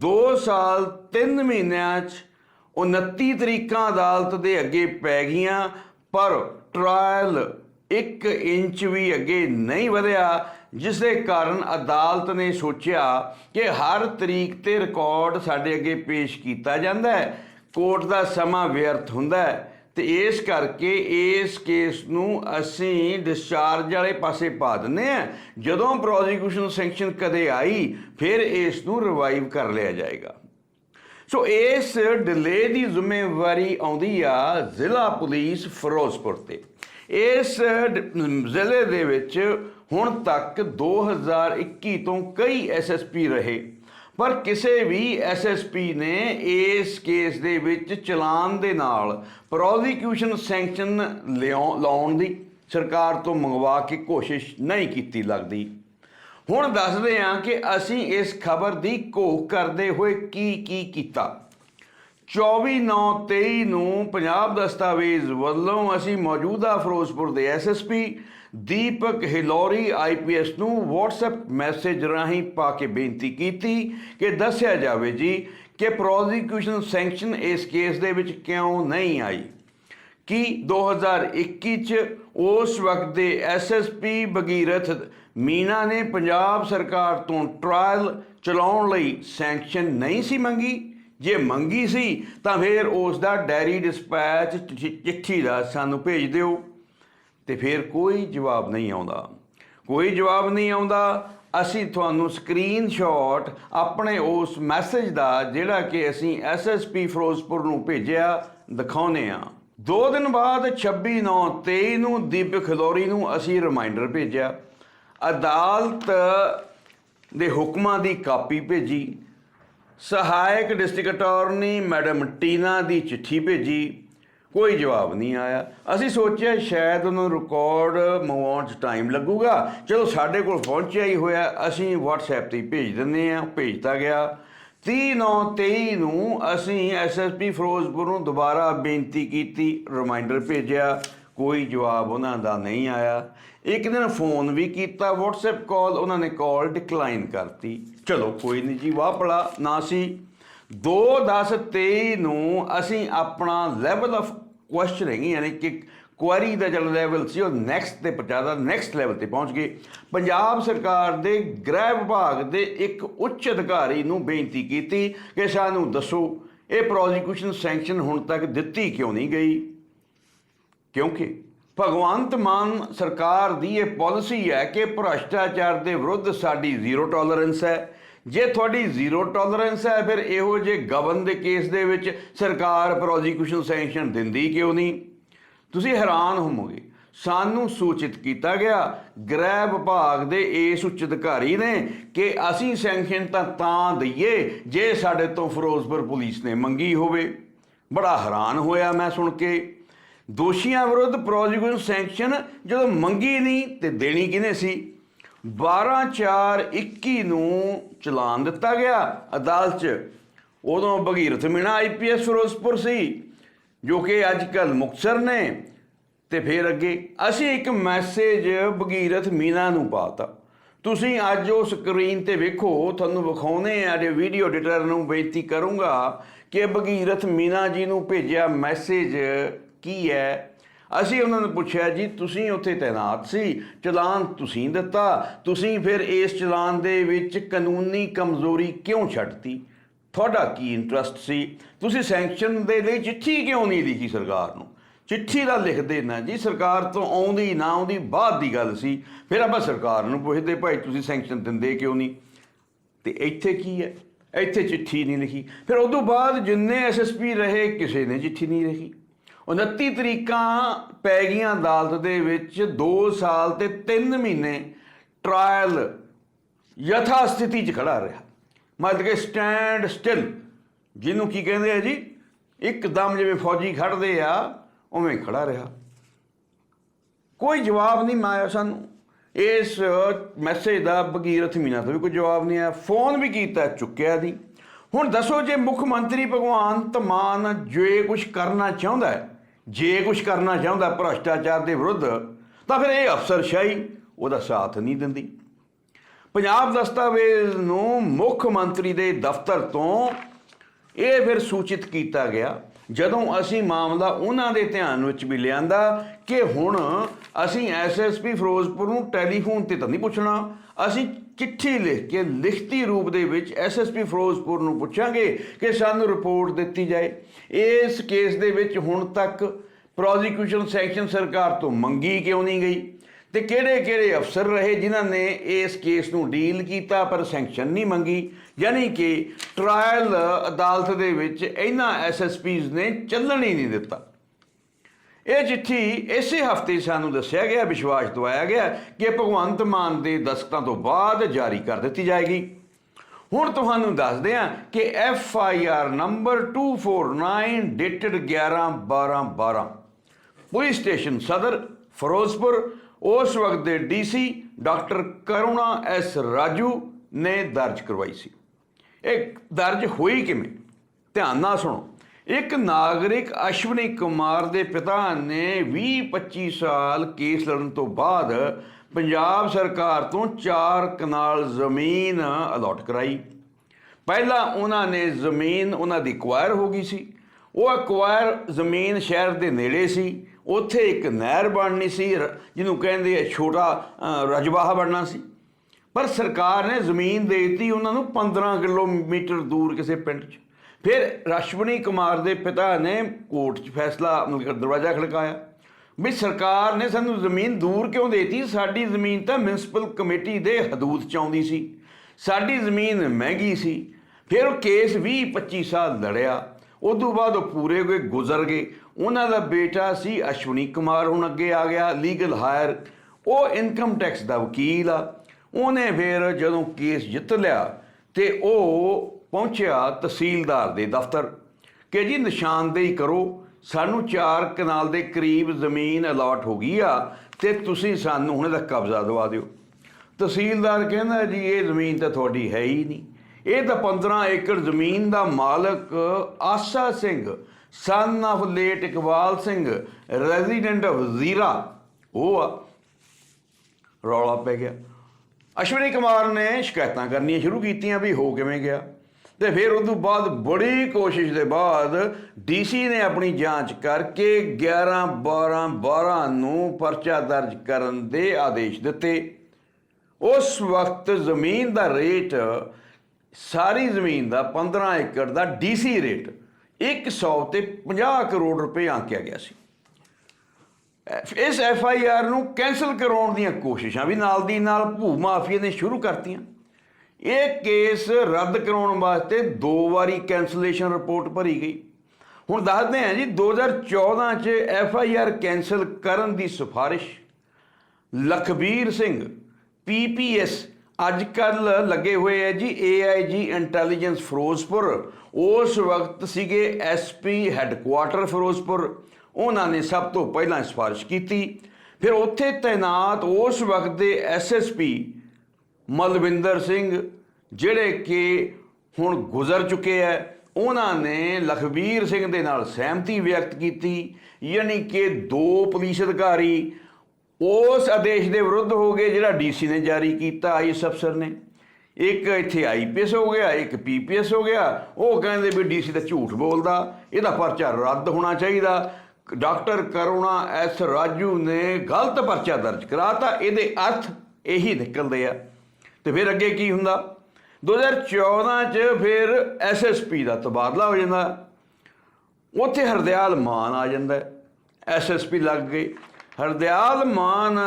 Speaker 1: 2 ਸਾਲ 3 ਮਹੀਨਿਆਂ 'ਚ 29 ਤਰੀਕਾਂ ਅਦਾਲਤ ਦੇ ਅੱਗੇ ਪੈ ਗਈਆਂ, ਪਰ ਟ੍ਰਾਇਲ 1 ਇੰਚ ਵੀ ਅੱਗੇ ਨਹੀਂ ਵਧਿਆ, ਜਿਸ ਦੇ ਕਾਰਨ ਅਦਾਲਤ ਨੇ ਸੋਚਿਆ ਕਿ ਹਰ ਤਰੀਕ ਤੇ ਰਿਕਾਰਡ ਸਾਡੇ ਅੱਗੇ ਪੇਸ਼ ਕੀਤਾ ਜਾਂਦਾ ਹੈ। ਕੋਰਟ ਦਾ ਸਮਾਂ ਵਿਅਰਥ ਹੁੰਦਾ ਹੈ। ਤੇ ਇਸ ਕਰਕੇ ਇਸ ਕੇਸ ਨੂੰ ਅਸੀਂ ਡਿਸਚਾਰਜ ਵਾਲੇ ਪਾਸੇ ਪਾ ਦਿੰਨੇ ਆ ਜਦੋਂ ਪ੍ਰੋਸੀਕਿਊਸ਼ਨ ਸੈਂਕਸ਼ਨ ਕਦੇ ਆਈ, ਫਿਰ ਇਸ ਨੂੰ ਰਿਵਾਈਵ ਕਰ ਲਿਆ ਜਾਏਗਾ। ਸੋ ਇਸ ਡਿਲੇ ਦੀ ਜ਼ਿੰਮੇਵਾਰੀ ਆਉਂਦੀ ਆ ਜ਼ਿਲ੍ਹਾ ਪੁਲਿਸ ਫਿਰੋਜ਼ਪੁਰ ਤੇ। ਇਸ ਡ- ਜ਼ਿਲ੍ਹੇ ਦੇ ਵਿੱਚ ਹੁਣ ਤੱਕ 2021 ਤੋਂ ਕਈ ਐਸਐਸਪੀ ਰਹੇ। ਪਰ ਕਿਸੇ ਵੀ ਐਸਐਸਪੀ ਨੇ ਇਸ ਕੇਸ ਦੇ ਵਿੱਚ ਚਲਾਨ ਦੇ ਨਾਲ ਪ੍ਰੋਸੀਕਿਊਸ਼ਨ ਸੈਂਕਸ਼ਨ ਲਿਆਉ- ਲਾਉਣ ਦੀ ਸਰਕਾਰ ਤੋਂ ਮੰਗਵਾ ਕੇ ਕੋਸ਼ਿਸ਼ ਨਹੀਂ ਕੀਤੀ ਲੱਗਦੀ। ਹੁਣ ਦੱਸਦੇ ਹਾਂ ਕਿ ਅਸੀਂ ਇਸ ਖਬਰ ਦੀ ਘੋਖ ਕਰਦੇ ਹੋਏ ਕੀ ਕੀ ਕੀਤਾ। 24/9/23 ਨੂੰ ਪੰਜਾਬ ਦਸਤਾਵੇਜ਼ ਵੱਲੋਂ ਅਸੀਂ ਮੌਜੂਦਾ ਫਿਰੋਜ਼ਪੁਰ ਦੇ ਐਸਐਸਪੀ ਦੀਪਕ ਹਿਲੋਰੀ ਆਈਪੀਐਸ ਨੂੰ WhatsApp ਮੈਸੇਜ ਰਾਹੀਂ ਪਾ ਕੇ ਬੇਨਤੀ ਕੀਤੀ ਕਿ ਦੱਸਿਆ ਜਾਵੇ ਜੀ ਕਿ ਪ੍ਰੋਸੀਕਿਊਸ਼ਨ ਸੈਂਕਸ਼ਨ ਇਸ ਕੇਸ ਦੇ ਵਿੱਚ ਕਿਉਂ ਨਹੀਂ ਆਈ। ਕਿ 2021 ਚ ਉਸ ਵਕਤ ਦੇ ਐਸਐਸਪੀ ਬਗੀਰਥ ਮੀਨਾ ਨੇ ਪੰਜਾਬ ਸਰਕਾਰ ਤੋਂ ਟ੍ਰਾਇਲ ਚਲਾਉਣ ਲਈ ਸੈਂਕਸ਼ਨ ਨਹੀਂ ਸੀ ਮੰਗੀ? ਜੇ ਮੰਗੀ ਸੀ ਤਾਂ ਫਿਰ ਉਸ ਦਾ ਡੈਰੀ ਡਿਸਪੈਚ ਚਿ- ਚਿੱਠੀ ਦਾ ਸਾਨੂੰ ਭੇਜ ਦਿਓ। ਤੇ ਫਿਰ ਕੋਈ ਜਵਾਬ ਨਹੀਂ ਆਉਂਦਾ। ਕੋਈ ਜਵਾਬ ਨਹੀਂ ਆਉਂਦਾ। ਅਸੀਂ ਤੁਹਾਨੂੰ ਸਕਰੀਨਸ਼ਾਟ ਆਪਣੇ ਉਸ ਮੈਸੇਜ ਦਾ ਜਿਹੜਾ ਕਿ ਅਸੀਂ ਐਸਐਸਪੀ ਫਿਰੋਜ਼ਪੁਰ ਨੂੰ ਭੇਜਿਆ ਦਿਖਾਉਨੇ ਆ ਦੋ ਦਿਨ ਬਾਅਦ 26/9/23 ਨੂੰ ਦੀਪਕ ਖਲੋਰੀ ਨੂੰ ਅਸੀਂ ਰਿਮਾਈਂਡਰ ਭੇਜਿਆ। ਅਦਾਲਤ ਦੇ ਹੁਕਮਾਂ ਦੀ ਕਾਪੀ ਭੇਜੀ। ਸਹਾਇਕ ਡਿਸਟ੍ਰਿਕਟ ਅਟਾਰਨੀ ਮੈਡਮ ਟੀਨਾ ਦੀ ਚਿੱਠੀ ਭੇਜੀ। ਕੋਈ ਜਵਾਬ ਨਹੀਂ ਆਇਆ। ਅਸੀਂ ਸੋਚਿਆ ਸ਼ਾਇਦ ਉਹਨੂੰ ਰਿਕਾਰਡ ਮੰਗਵਾਉਣ 'ਚ ਟਾਈਮ ਲੱਗੂਗਾ। ਚਲੋ ਸਾਡੇ ਕੋਲ ਪਹੁੰਚਿਆ ਹੀ ਹੋਇਆ। ਅਸੀਂ WhatsApp ਤੇ ਭੇਜ ਦਿੰਦੇ ਆ ਭੇਜਤਾ ਗਿਆ। 30/9/23 ਨੂੰ ਅਸੀਂ ਐਸਐਸਪੀ ਫਿਰੋਜ਼ਪੁਰ ਨੂੰ ਦੁਬਾਰਾ ਬੇਨਤੀ ਕੀਤੀ ਰਿਮਾਈਂਡਰ ਭੇਜਿਆ। ਕੋਈ ਜਵਾਬ ਉਹਨਾਂ ਦਾ ਨਹੀਂ ਆਇਆ। ਇੱਕ ਦਿਨ ਫੋਨ ਵੀ ਕੀਤਾ, WhatsApp ਕਾਲ ਉਹਨਾਂ ਨੇ ਕਾਲ ਡਿਕਲਾਈਨ ਕਰਤੀ। ਚਲੋ ਕੋਈ ਨਹੀਂ ਜੀ, ਵਾਹ ਪੜਾ ਨਾ ਸੀ। 2/10/23 ਨੂੰ ਅਸੀਂ ਆਪਣਾ ਲੈਵਲ ਆਫ ਕੁਐਸਚਨਿੰਗ ਯਾਨੀ ਕਿ ਕੁਐਰੀ ਦਾ ਜਿਹੜਾ ਲੈਵਲ ਸੀ ਉਹ ਨੈਕਸਟ ਤੇ ਜ਼ਿਆਦਾ ਨੈਕਸਟ ਲੈਵਲ ਤੇ ਪਹੁੰਚ ਗਏ। ਪੰਜਾਬ ਸਰਕਾਰ ਦੇ ਗ੍ਰਹਿ ਵਿਭਾਗ ਦੇ ਇੱਕ ਉੱਚ ਅਧਿਕਾਰੀ ਨੂੰ ਬੇਨਤੀ ਕੀਤੀ ਕਿ ਸਾਨੂੰ ਦੱਸੋ, ਇਹ ਪ੍ਰੋਸੀਕਿਊਸ਼ਨ ਸੈਂਕਸ਼ਨ ਹੁਣ ਤੱਕ ਦਿੱਤੀ ਕਿਉਂ ਨਹੀਂ ਗਈ? ਕਿਉਂਕਿ ਭਗਵੰਤ ਮਾਨ ਸਰਕਾਰ ਦੀ ਇਹ ਪਾਲਿਸੀ ਹੈ ਕਿ ਭ੍ਰਸ਼ਟਾਚਾਰ ਦੇ ਵਿਰੁੱਧ ਸਾਡੀ ਜ਼ੀਰੋ ਟੋਲਰੈਂਸ ਹੈ। ਜੇ ਤੁਹਾਡੀ ਜ਼ੀਰੋ ਟੋਲਰੈਂਸ ਹੈ, ਫਿਰ ਇਹੋ ਜਿਹੇ ਗਵਨ ਦੇ ਕੇਸ ਦੇ ਵਿੱਚ ਸਰਕਾਰ ਪ੍ਰੋਸੀਕਿਊਸ਼ਨ ਸੈਂਕਸ਼ਨ ਦਿੰਦੀ ਕਿਉਂ ਨਹੀਂ? ਤੁਸੀਂ ਹੈਰਾਨ ਹੋਵੋਗੇ। ਸਾਨੂੰ ਸੂਚਿਤ ਕੀਤਾ ਗਿਆ, ਗ੍ਰਹਿ ਵਿਭਾਗ ਦੇ ਇਸ ਉੱਚ ਅਧਿਕਾਰੀ ਨੇ ਕਿ ਅਸੀਂ ਸੈਂਕਸ਼ਨ ਤਾਂ ਤਾਂ ਦਈਏ, ਜੇ ਸਾਡੇ ਤੋਂ ਫਿਰੋਜ਼ਪੁਰ ਪੁਲਿਸ ਨੇ ਮੰਗੀ ਹੋਵੇ। ਬੜਾ ਹੈਰਾਨ ਹੋਇਆ ਮੈਂ ਸੁਣ ਕੇ। ਦੋਸ਼ੀਆਂ ਵਿਰੁੱਧ ਪ੍ਰੋਸੀਕਿਊਸ਼ਨ ਸੈਂਕਸ਼ਨ ਜਦੋਂ ਮੰਗੀ ਨਹੀਂ, ਤੇ ਦੇਣੀ ਕਿਹਨੇ ਸੀ? 12/4/21 ਨੂੰ ਚਲਾਨ ਦਿੱਤਾ ਗਿਆ। ਅਦਾਲਤ 'ਚ ਉਦੋਂ ਭਗੀਰਥ ਮੀਣਾ ਆਈਪੀਐਸ ਫਿਰੋਜ਼ਪੁਰ ਸੀ, ਜੋ ਕਿ ਅੱਜ ਕੱਲ ਮੁਕਤਸਰ ਨੇ। ਤੇ ਫਿਰ ਅੱਗੇ ਅਸੀਂ ਇੱਕ ਮੈਸੇਜ ਭਗੀਰਥ ਮੀਣਾ ਨੂੰ ਪਾਤਾ। ਤੁਸੀਂ ਅੱਜ ਉਹ ਸਕਰੀਨ ਤੇ ਵੇਖੋ, ਤੁਹਾਨੂੰ ਵਿਖਾਉਨੇ ਆ, ਜੇ ਵੀਡੀਓ ਐਡੀਟਰ ਨੂੰ ਬੇਨਤੀ ਕਰੂੰਗਾ ਕਿ ਭਗੀਰਥ ਮੀਨਾ ਜੀ ਨੂੰ ਭੇਜਿਆ ਮੈਸੇਜ ਕੀ ਹੈ? ਅਸੀਂ ਉਹਨਾਂ ਨੂੰ ਪੁੱਛਿਆ, ਜੀ, ਤੁਸੀਂ ਉੱਥੇ ਤੈਨਾਤ ਸੀ, ਚਲਾਨ ਤੁਸੀਂ ਦਿੱਤਾ, ਤੁਸੀਂ ਫਿਰ ਇਸ ਚਲਾਨ ਦੇ ਵਿੱਚ ਕਾਨੂੰਨੀ ਕਮਜ਼ੋਰੀ ਕਿਉਂ ਛੱਡਤੀ? ਤੁਹਾਡਾ ਕੀ ਇੰਟਰਸਟ ਸੀ? ਤੁਸੀਂ ਸੈਂਕਸ਼ਨ ਦੇ ਲਈ ਚਿੱਠੀ ਕਿਉਂ ਨਹੀਂ ਲਿਖੀ ਸਰਕਾਰ ਨੂੰ? ਚਿੱਠੀ ਦਾ ਲਿਖਦੇ ਨਾ ਜੀ, ਸਰਕਾਰ ਤੋਂ ਆਉਂਦੀ ਨਾ ਆਉਂਦੀ ਬਾਅਦ ਦੀ ਗੱਲ ਸੀ। ਫਿਰ ਆਪਾਂ ਸਰਕਾਰ ਨੂੰ ਪੁੱਛਦੇ, ਭਾਈ, ਤੁਸੀਂ ਸੈਂਕਸ਼ਨ ਦਿੰਦੇ ਕਿਉਂ ਨਹੀਂ? ਤੇ ਇੱਥੇ ਕੀ ਹੈ? ਇੱਥੇ ਚਿੱਠੀ ਨਹੀਂ ਲਿਖੀ। ਫਿਰ ਉਦੋਂ ਬਾਅਦ ਜਿੰਨੇ ਐਸਐਸਪੀ ਰਹੇ, ਕਿਸੇ ਨੇ ਚਿੱਠੀ ਨਹੀਂ ਲਿਖੀ। 29 ਤਰੀਕਾਂ ਪੈ ਗਈਆਂ ਅਦਾਲਤ ਦੇ ਵਿੱਚ 2 ਸਾਲ ਤੇ 3 ਮਹੀਨੇ ਟ੍ਰਾਇਲ ਯਥਾ ਸਥਿਤੀ 'ਚ ਖੜਾ ਰਿਹਾ। ਮਤਲਬ ਕਿ ਸਟੈਂਡ ਸਟਿਲ ਜਿਹਨੂੰ ਕੀ ਕਹਿੰਦੇ ਆ ਜੀ? ਇੱਕਦਮ ਜਿਵੇਂ ਫੌਜੀ ਖੜਦੇ ਆ, ਉਵੇਂ ਖੜਾ ਰਿਹਾ। ਕੋਈ ਜਵਾਬ ਨਹੀਂ ਮਾਇਆ ਸਾਨੂੰ। ਇਸ ਮੈਸੇਜ ਦਾ ਭਗੀਰਥ ਮੀਨਾ ਤੋਂ ਵੀ ਕੋਈ ਜਵਾਬ ਨਹੀਂ ਆਇਆ। ਫੋਨ ਵੀ ਕੀਤਾ, ਚੁੱਕਿਆ ਨਹੀਂ। ਹੁਣ ਦੱਸੋ ਜੇ ਮੁੱਖ ਮੰਤਰੀ ਭਗਵੰਤ ਮਾਨ ਜੇ ਕੁਝ ਕਰਨਾ ਚਾਹੁੰਦਾ ਹੈ ਜੇ ਕੁਝ ਕਰਨਾ ਚਾਹੁੰਦਾ ਭ੍ਰਸ਼ਟਾਚਾਰ ਦੇ ਵਿਰੁੱਧ, ਤਾਂ ਫਿਰ ਇਹ ਅਫਸਰਸ਼ਾਹੀ ਉਹਦਾ ਸਾਥ ਨਹੀਂ ਦਿੰਦੀ। ਪੰਜਾਬ ਦਸਤਾਵੇਜ਼ ਨੂੰ ਮੁੱਖ ਮੰਤਰੀ ਦੇ ਦਫ਼ਤਰ ਤੋਂ ਇਹ ਫਿਰ ਸੂਚਿਤ ਕੀਤਾ ਗਿਆ ਜਦੋਂ ਅਸੀਂ ਮਾਮਲਾ ਉਹਨਾਂ ਦੇ ਧਿਆਨ ਵਿੱਚ ਵੀ ਲਿਆਂਦਾ ਕਿ ਹੁਣ ਅਸੀਂ ਐਸਐਸਪੀ ਫਿਰੋਜ਼ਪੁਰ ਨੂੰ ਟੈਲੀਫੋਨ ਤੇ ਤਾਂ ਨਹੀਂ ਪੁੱਛਣਾ, ਅਸੀਂ ਚਿੱਠੀ ਲਿਖ ਕੇ ਲਿਖਤੀ ਰੂਪ ਦੇ ਵਿੱਚ ਐਸਐਸਪੀ ਫਿਰੋਜ਼ਪੁਰ ਨੂੰ ਪੁੱਛਾਂਗੇ ਕਿ ਸਾਨੂੰ ਰਿਪੋਰਟ ਦਿੱਤੀ ਜਾਏ। ਇਸ ਕੇਸ ਦੇ ਵਿੱਚ ਹੁਣ ਤੱਕ ਪ੍ਰੋਸੀਕਿਊਸ਼ਨ ਸੈਕਸ਼ਨ ਸਰਕਾਰ ਤੋਂ ਮੰਗੀ ਕਿਉਂ ਨਹੀਂ ਗਈ ਤੇ ਕਿਹੜੇ ਕਿਹੜੇ ਅਫਸਰ ਰਹੇ ਜਿਨ੍ਹਾਂ ਨੇ ਇਸ ਕੇਸ ਨੂੰ ਡੀਲ ਕੀਤਾ ਪਰ ਸੈਂਕਸ਼ਨ ਨਹੀਂ ਮੰਗੀ? ਯਾਨੀ ਕਿ ਟ੍ਰਾਇਲ ਅਦਾਲਤ ਦੇ ਵਿੱਚ ਇਹਨਾਂ ਐਸਐਸਪੀਜ਼ ਨੇ ਚੱਲਣ ਹੀ ਨਹੀਂ ਦਿੱਤਾ। ਇਹ ਚਿੱਠੀ ਇਸੇ ਹਫ਼ਤੇ ਸਾਨੂੰ ਦੱਸਿਆ ਗਿਆ, ਵਿਸ਼ਵਾਸ ਦਵਾਇਆ ਗਿਆ ਕਿ ਭਗਵੰਤ ਮਾਨ ਦੇ ਦਸਤਕਾਂ ਤੋਂ ਬਾਅਦ ਜਾਰੀ ਕਰ ਦਿੱਤੀ ਜਾਏਗੀ। ਹੁਣ ਤੁਹਾਨੂੰ ਦੱਸਦੇ ਹਾਂ ਕਿ F I R number 249 dated 11 12 12 police station Sadar, Ferozepur, ਉਸ ਵਕਤ ਦੇ DC doctor Karuna S Raju ਨੇ ਦਰਜ ਕਰਵਾਈ ਸੀ। ਇਹ ਦਰਜ ਹੋਈ ਕਿਵੇਂ? ਧਿਆਨ ਨਾਲ ਸੁਣੋ। ਇੱਕ ਨਾਗਰਿਕ ਅਸ਼ਵਨੀ ਕੁਮਾਰ ਦੇ ਪਿਤਾ ਨੇ 20-25 ਸਾਲ ਕੇਸ ਲੜਨ ਤੋਂ ਬਾਅਦ ਪੰਜਾਬ ਸਰਕਾਰ ਤੋਂ 4 ਕਨਾਲ ਜ਼ਮੀਨ ਅਲਾਟ ਕਰਾਈ। ਪਹਿਲਾਂ ਉਹਨਾਂ ਨੇ ਜ਼ਮੀਨ ਉਹਨਾਂ ਦੀ ਐਕਵਾਇਰ ਹੋ ਗਈ ਸੀ। ਉਹ ਐਕਵਾਇਰ ਜ਼ਮੀਨ ਸ਼ਹਿਰ ਦੇ ਨੇੜੇ ਸੀ। ਉੱਥੇ ਇੱਕ ਨਹਿਰ ਬਣਨੀ ਸੀ ਰ- ਜਿਹਨੂੰ ਕਹਿੰਦੇ ਛੋਟਾ ਰਜਵਾਹਾ ਬਣਨਾ ਸੀ। ਪਰ ਸਰਕਾਰ ਨੇ ਜ਼ਮੀਨ ਦੇ ਦਿੱਤੀ ਉਹਨਾਂ ਨੂੰ 15 ਕਿਲੋਮੀਟਰ ਦੂਰ ਕਿਸੇ ਪਿੰਡ 'ਚ। ਫਿਰ ਰਸ਼ਵਨੀ ਕੁਮਾਰ ਦੇ ਪਿਤਾ ਨੇ ਕੋਰਟ 'ਚ ਫੈਸਲਾ, ਮਤਲਬ ਦਰਵਾਜ਼ਾ ਖੜਕਾਇਆ ਵੀ ਸਰਕਾਰ ਨੇ ਸਾਨੂੰ ਜ਼ਮੀਨ ਦੂਰ ਕਿਉਂ ਦੇਤੀ? ਸਾਡੀ ਜ਼ਮੀਨ ਤਾਂ ਮਿਊਨਿਸਪਲ ਕਮੇਟੀ ਦੇ ਹਦੂਦ 'ਚ ਆਉਂਦੀ ਸੀ। ਸਾਡੀ ਜ਼ਮੀਨ ਮਹਿੰਗੀ ਸੀ। ਫਿਰ ਉਹ ਕੇਸ 20 25 ਸਾਲ ਲੜਿਆ। ਉਦੋਂ ਬਾਅਦ ਉਹ ਪੂਰੇ ਹੋਏ, ਗੁਜ਼ਰ ਗਏ। ਉਹਨਾਂ ਦਾ ਬੇਟਾ ਸੀ ਅਸ਼ਵਨੀ ਕੁਮਾਰ, ਹੁਣ ਅੱਗੇ ਆ ਗਿਆ ਲੀਗਲ ਹਾਇਰ। ਉਹ ਇਨਕਮ ਟੈਕਸ ਦਾ ਵਕੀਲ ਆ। ਉਹਨੇ ਫਿਰ ਜਦੋਂ ਕੇਸ ਜਿੱਤ ਲਿਆ ਤੇ ਉਹ ਪਹੁੰਚਿਆ ਤਹਿਸੀਲਦਾਰ ਦੇ ਦਫ਼ਤਰ ਕਿ ਜੀ ਨਿਸ਼ਾਨਦੇਹੀ ਕਰੋ, ਸਾਨੂੰ 4 ਕਨਾਲ ਦੇ ਕਰੀਬ ਜ਼ਮੀਨ ਅਲਾਟ ਹੋ ਗਈ ਆ ਤੇ ਤੁਸੀਂ ਸਾਨੂੰ ਹੁਣ ਇਹਦਾ ਕਬਜ਼ਾ ਦਵਾ ਦਿਓ। ਤਹਿਸੀਲਦਾਰ ਕਹਿੰਦਾ ਜੀ, ਇਹ ਜ਼ਮੀਨ ਤਾਂ ਤੁਹਾਡੀ ਹੈ ਹੀ ਨਹੀਂ। ਇਹ ਤਾਂ 15 ਏਕੜ ਜ਼ਮੀਨ ਦਾ ਮਾਲਕ Asa Singh son of late Iqbal Singh resident of Zira, ਉਹ ਆ। ਰੌਲਾ ਪੈ ਗਿਆ। ਅਸ਼ਵਨੀ ਕੁਮਾਰ ਨੇ ਸ਼ਿਕਾਇਤਾਂ ਕਰਨੀਆਂ ਸ਼ੁਰੂ ਕੀਤੀਆਂ ਵੀ ਹੋ ਕਿਵੇਂ ਗਿਆ। ਤੇ ਫਿਰ ਉਸ ਤੋਂ ਬਾਅਦ ਬੜੀ ਕੋਸ਼ਿਸ਼ ਦੇ ਬਾਅਦ ਡੀਸੀ ਨੇ ਆਪਣੀ ਜਾਂਚ ਕਰਕੇ 11 12 12 ਨੂੰ ਪਰਚਾ ਦਰਜ ਕਰਨ ਦੇ ਆਦੇਸ਼ ਦਿੱਤੇ। ਉਸ ਵਕਤ ਜ਼ਮੀਨ ਦਾ ਰੇਟ, ਸਾਰੀ ਜ਼ਮੀਨ ਦਾ 15 ਏਕੜ ਦਾ ਡੀਸੀ ਰੇਟ 100 ਤੇ 50 ਕਰੋੜ ਰੁਪਏ ਆਂਕਿਆ ਗਿਆ ਸੀ। ਇਸ ਐਫ ਆਈ ਆਰ ਨੂੰ ਕੈਨਸਲ ਕਰਾਉਣ ਦੀਆਂ ਕੋਸ਼ਿਸ਼ਾਂ ਵੀ ਨਾਲ ਦੀ ਨਾਲ ਭੂ ਮਾਫੀਆ ਨੇ ਸ਼ੁਰੂ ਕਰਤੀਆਂ। ਇਹ ਕੇਸ ਰੱਦ ਕਰਾਉਣ ਵਾਸਤੇ ਦੋ ਵਾਰੀ ਕੈਂਸਲੇਸ਼ਨ ਰਿਪੋਰਟ ਭਰੀ ਗਈ। ਹੁਣ ਦੱਸਦੇ ਹਾਂ ਜੀ 2014 ਚ ਐਫ ਆਈ ਆਰ ਕੈਨਸਲ ਕਰਨ ਦੀ ਸਿਫਾਰਿਸ਼। ਲਖਬੀਰ ਸਿੰਘ ਪੀਪੀਐਸ ਅੱਜ ਕੱਲ ਲੱਗੇ ਹੋਏ ਹੈ ਜੀ ਏਆਈਜੀ ਇੰਟੈਲੀਜੈਂਸ ਫਿਰੋਜ਼ਪੁਰ। ਉਸ ਵਕਤ ਸੀਗੇ ਐਸਪੀ ਹੈੱਡਕੁਆਟਰ ਫਿਰੋਜ਼ਪੁਰ। ਉਹਨਾਂ ਨੇ ਸਭ ਤੋਂ ਪਹਿਲਾਂ ਸਿਫਾਰਿਸ਼ ਕੀਤੀ। ਫਿਰ ਉੱਥੇ ਤਾਇਨਾਤ ਉਸ ਵਕਤ ਦੇ ਐਸਐਸਪੀ ਮਲਵਿੰਦਰ ਸਿੰਘ, ਜਿਹੜੇ ਕਿ ਹੁਣ ਗੁਜ਼ਰ ਚੁੱਕੇ ਹੈ ਉਹਨਾਂ ਨੇ ਲਖਵੀਰ ਸਿੰਘ ਦੇ ਨਾਲ ਸਹਿਮਤੀ ਵਿਅਕਤ ਕੀਤੀ, ਯਾਨੀ ਕਿ ਦੋ ਪੁਲਿਸ ਅਧਿਕਾਰੀ ਉਸ ਆਦੇਸ਼ ਦੇ ਵਿਰੁੱਧ ਹੋ ਗਏ, ਜਿਹੜਾ ਡੀਸੀ ਨੇ ਜਾਰੀ ਕੀਤਾ ਆਈਐਸ ਅਫਸਰ ਨੇ। ਇੱਕ ਇੱਥੇ ਆਈਪੀਐਸ ਹੋ ਗਿਆ, ਇੱਕ ਪੀਪੀਐਸ ਹੋ ਗਿਆ। ਉਹ ਕਹਿੰਦੇ ਵੀ ਡੀਸੀ ਦਾ ਝੂਠ ਬੋਲਦਾ, ਇਹਦਾ ਪਰਚਾ ਰੱਦ ਹੋਣਾ ਚਾਹੀਦਾ। ਡਾਕਟਰ ਕਰੁਣਾ ਐਸ ਰਾਜੂ ਨੇ ਗਲਤ ਪਰਚਾ ਦਰਜ ਕਰਾਤਾ ਇਹਦੇ ਅਰਥ ਇਹੀ ਨਿਕਲਦੇ ਆ। ਤੇ ਫਿਰ ਅੱਗੇ ਕੀ ਹੁੰਦਾ? 2014 ਚ ਫਿਰ ਐਸਐਸਪੀ ਦਾ ਤਬਾਦਲਾ ਹੋ ਜਾਂਦਾ। ਉੱਥੇ ਹਰਦਿਆਲ ਮਾਨ ਆ ਜਾਂਦਾ। ਐਸਐਸਪੀ ਲੱਗ ਗਏ ਹਰਦਿਆਲ ਮਾਨ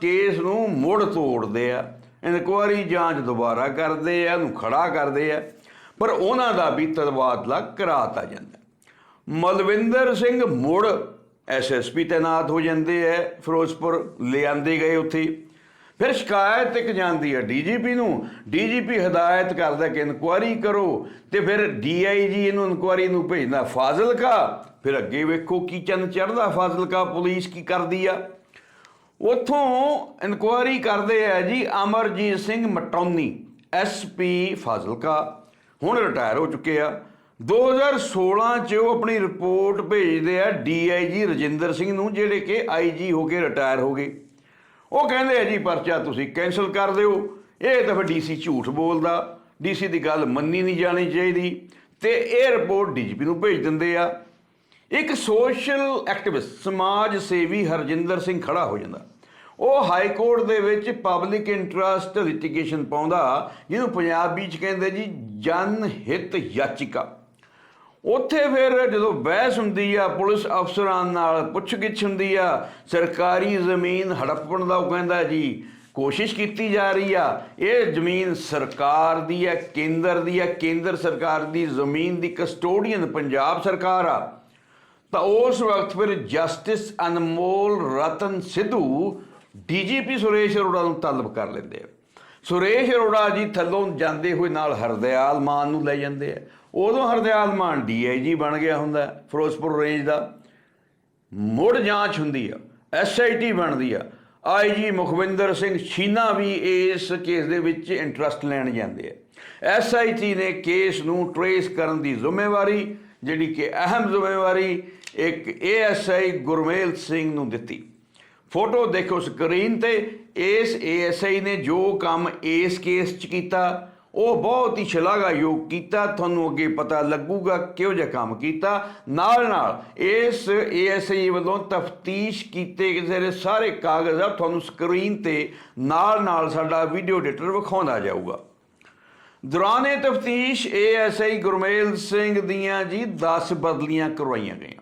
Speaker 1: ਕੇਸ ਨੂੰ ਮੁੜ ਤੋੜਦੇ ਆ। ਇਨਕੁਆਰੀ ਜਾਂਚ ਦੁਬਾਰਾ ਕਰਦੇ ਆ, ਉਹਨੂੰ ਖੜਾ ਕਰਦੇ ਆ। ਪਰ ਉਹਨਾਂ ਦਾ ਵੀ ਤਬਾਦਲਾ ਕਰਾਤਾ ਜਾਂਦਾ। ਮਲਵਿੰਦਰ ਸਿੰਘ ਮੁੜ ਐਸਐਸਪੀ ਤਾਇਨਾਤ ਹੋ ਜਾਂਦੇ ਐ, ਫਿਰੋਜ਼ਪੁਰ ਲਿਆਂਦੇ ਗਏ ਉੱਥੇ। ਫਿਰ ਸ਼ਿਕਾਇਤ ਇੱਕ ਜਾਂਦੀ ਹੈ ਡੀਜੀਪੀ ਨੂੰ, ਡੀਜੀਪੀ ਹਦਾਇਤ ਕਰਦਾ ਕਿ ਇਨਕੁਆਰੀ ਕਰੋ, ਤੇ ਫਿਰ ਡੀਆਈਜੀ ਇਹਨੂੰ ਇਨਕੁਆਰੀ ਨੂੰ ਭੇਜਦਾ, ਫਾਜ਼ਿਲਕਾ। ਫਿਰ ਅੱਗੇ ਵੇਖੋ ਕੀ ਚੰਨ ਚੜਦਾ ਫਾਜ਼ਿਲਕਾ ਪੁਲਿਸ ਕੀ ਕਰਦੀ ਆ। ਉਥੋਂ ਇਨਕੁਆਰੀ ਕਰਦੇ ਆ ਜੀ ਅਮਰਜੀਤ ਸਿੰਘ ਮਟੌਨੀ ਐਸਪੀ ਫਾਜ਼ਿਲਕਾ। ਹੁਣ ਰਿਟਾਇਰ ਹੋ ਚੁੱਕੇ ਆ। 2016 ਚ ਉਹ ਆਪਣੀ ਰਿਪੋਰਟ ਭੇਜਦੇ ਆ ਡੀਆਈਜੀ ਰਜਿੰਦਰ ਸਿੰਘ ਨੂੰ, ਜਿਹੜੇ ਕਿ ਆਈਜੀ ਹੋ ਕੇ ਰਿਟਾਇਰ ਹੋ ਗਏ। ਉਹ ਕਹਿੰਦੇ ਆ ਜੀ, ਪਰਚਾ ਤੁਸੀਂ ਕੈਨਸਲ ਕਰ ਦਿਓ। ਇਹ ਤਾਂ ਫਿਰ ਡੀਸੀ ਝੂਠ ਬੋਲਦਾ। ਡੀਸੀ ਦੀ ਗੱਲ ਮੰਨੀ ਨਹੀਂ ਜਾਣੀ ਚਾਹੀਦੀ। ਤੇ ਇਹ ਰਿਪੋਰਟ ਡੀਜੀਪੀ ਨੂੰ ਭੇਜ ਦਿੰਦੇ ਆ। ਇੱਕ ਸੋਸ਼ਲ ਐਕਟਿਵਿਸਟ, ਸਮਾਜ ਸੇਵੀ ਹਰਜਿੰਦਰ ਸਿੰਘ ਖੜਾ ਹੋ ਜਾਂਦਾ। ਉਹ ਹਾਈ ਕੋਰਟ ਦੇ ਵਿੱਚ ਪਬਲਿਕ ਇੰਟਰਸਟ ਲਿਟੀਗੇਸ਼ਨ ਪਾਉਂਦਾ, ਜਿਹਨੂੰ ਪੰਜਾਬੀ ਚ ਕਹਿੰਦੇ ਜੀ ਜਨ ਹਿੱਤ ਯਾਚਿਕਾ। ਉੱਥੇ ਫਿਰ ਜਦੋਂ ਬਹਿਸ ਹੁੰਦੀ ਆ, ਪੁਲਿਸ ਅਫਸਰਾਂ ਨਾਲ ਪੁੱਛਗਿੱਛ ਹੁੰਦੀ ਆ, ਸਰਕਾਰੀ ਜ਼ਮੀਨ ਹੜੱਪਣ ਦਾ ਉਹ ਕਹਿੰਦਾ ਜੀ, ਕੋਸ਼ਿਸ਼ ਕੀਤੀ ਜਾ ਰਹੀ ਆ, ਇਹ ਜ਼ਮੀਨ ਸਰਕਾਰ ਦੀ ਹੈ, ਕੇਂਦਰ ਦੀ ਹੈ, ਕੇਂਦਰ ਸਰਕਾਰ ਦੀ ਜ਼ਮੀਨ ਦੀ ਕਸਟੋਡੀਅਨ ਪੰਜਾਬ ਸਰਕਾਰ ਆ। ਤਾਂ ਉਸ ਵਕਤ ਫਿਰ ਜਸਟਿਸ ਅਨਮੋਲ ਰਤਨ ਸਿੱਧੂ ਡੀਜੀਪੀ ਸੁਰੇਸ਼ ਅਰੋੜਾ ਨੂੰ ਤਲਬ ਕਰ ਲੈਂਦੇ ਆ। ਸੁਰੇਸ਼ ਅਰੋੜਾ ਜੀ ਥੱਲੋਂ ਜਾਂਦੇ ਹੋਏ ਨਾਲ ਹਰਦਿਆਲ ਮਾਨ ਨੂੰ ਲੈ ਜਾਂਦੇ ਆ। ਉਦੋਂ ਹਰਦਿਆਲ ਮਾਨ ਡੀਆਈਜੀ ਬਣ ਗਿਆ ਹੁੰਦਾ, ਫਿਰੋਜ਼ਪੁਰ ਰੇਂਜ ਦਾ। ਮੁੜ ਜਾਂਚ ਹੁੰਦੀ ਆ ਐਸਆਈਟੀ ਬਣਦੀ ਆ। ਆਈਜੀ ਮੁਖਵਿੰਦਰ ਸਿੰਘ ਛੀਨਾ ਵੀ ਇਸ ਕੇਸ ਦੇ ਵਿੱਚ ਇੰਟਰਸਟ ਲੈਣ ਜਾਂਦੇ ਆ। ਐਸਆਈਟੀ ਨੇ ਕੇਸ ਨੂੰ ਟਰੇਸ ਕਰਨ ਦੀ ਜ਼ਿੰਮੇਵਾਰੀ, ਜਿਹੜੀ ਕਿ ਅਹਿਮ ਜ਼ਿੰਮੇਵਾਰੀ ਇੱਕ ਏਐਸਆਈ ਗੁਰਮੇਲ ਸਿੰਘ ਨੂੰ ਦਿੱਤੀ। ਫੋਟੋ ਦੇਖੋ ਸਕਰੀਨ ਤੇ, ਇਸ ਏਐਸਆਈ ਨੇ ਜੋ ਕੰਮ ਇਸ ਕੇਸ 'ਚ ਕੀਤਾ ਉਹ ਬਹੁਤ ਹੀ ਸ਼ਲਾਘਾਯੋਗ ਕੀਤਾ, ਤੁਹਾਨੂੰ ਅੱਗੇ ਪਤਾ ਲੱਗੂਗਾ ਕਿਹੋ ਜਿਹਾ ਕੰਮ ਕੀਤਾ। ਨਾਲ ਨਾਲ ਇਸ ਏਐਸਆਈ ਵੱਲੋਂ ਤਫਤੀਸ਼ ਕੀਤੇ ਗਏ ਸਾਰੇ ਕਾਗਜ਼ ਆ ਤੁਹਾਨੂੰ ਸਕਰੀਨ ਤੇ ਨਾਲ ਨਾਲ ਸਾਡਾ ਵੀਡੀਓ ਐਡੀਟਰ ਵਿਖਾਉਂਦਾ ਜਾਊਗਾ। ਦੌਰਾਨ ਇਹ ਤਫਤੀਸ਼ ਏਐਸਆਈ ਗੁਰਮੇਲ ਸਿੰਘ ਦੀਆਂ ਜੀ 10 ਬਦਲੀਆਂ ਕਰਵਾਈਆਂ ਗਈਆਂ।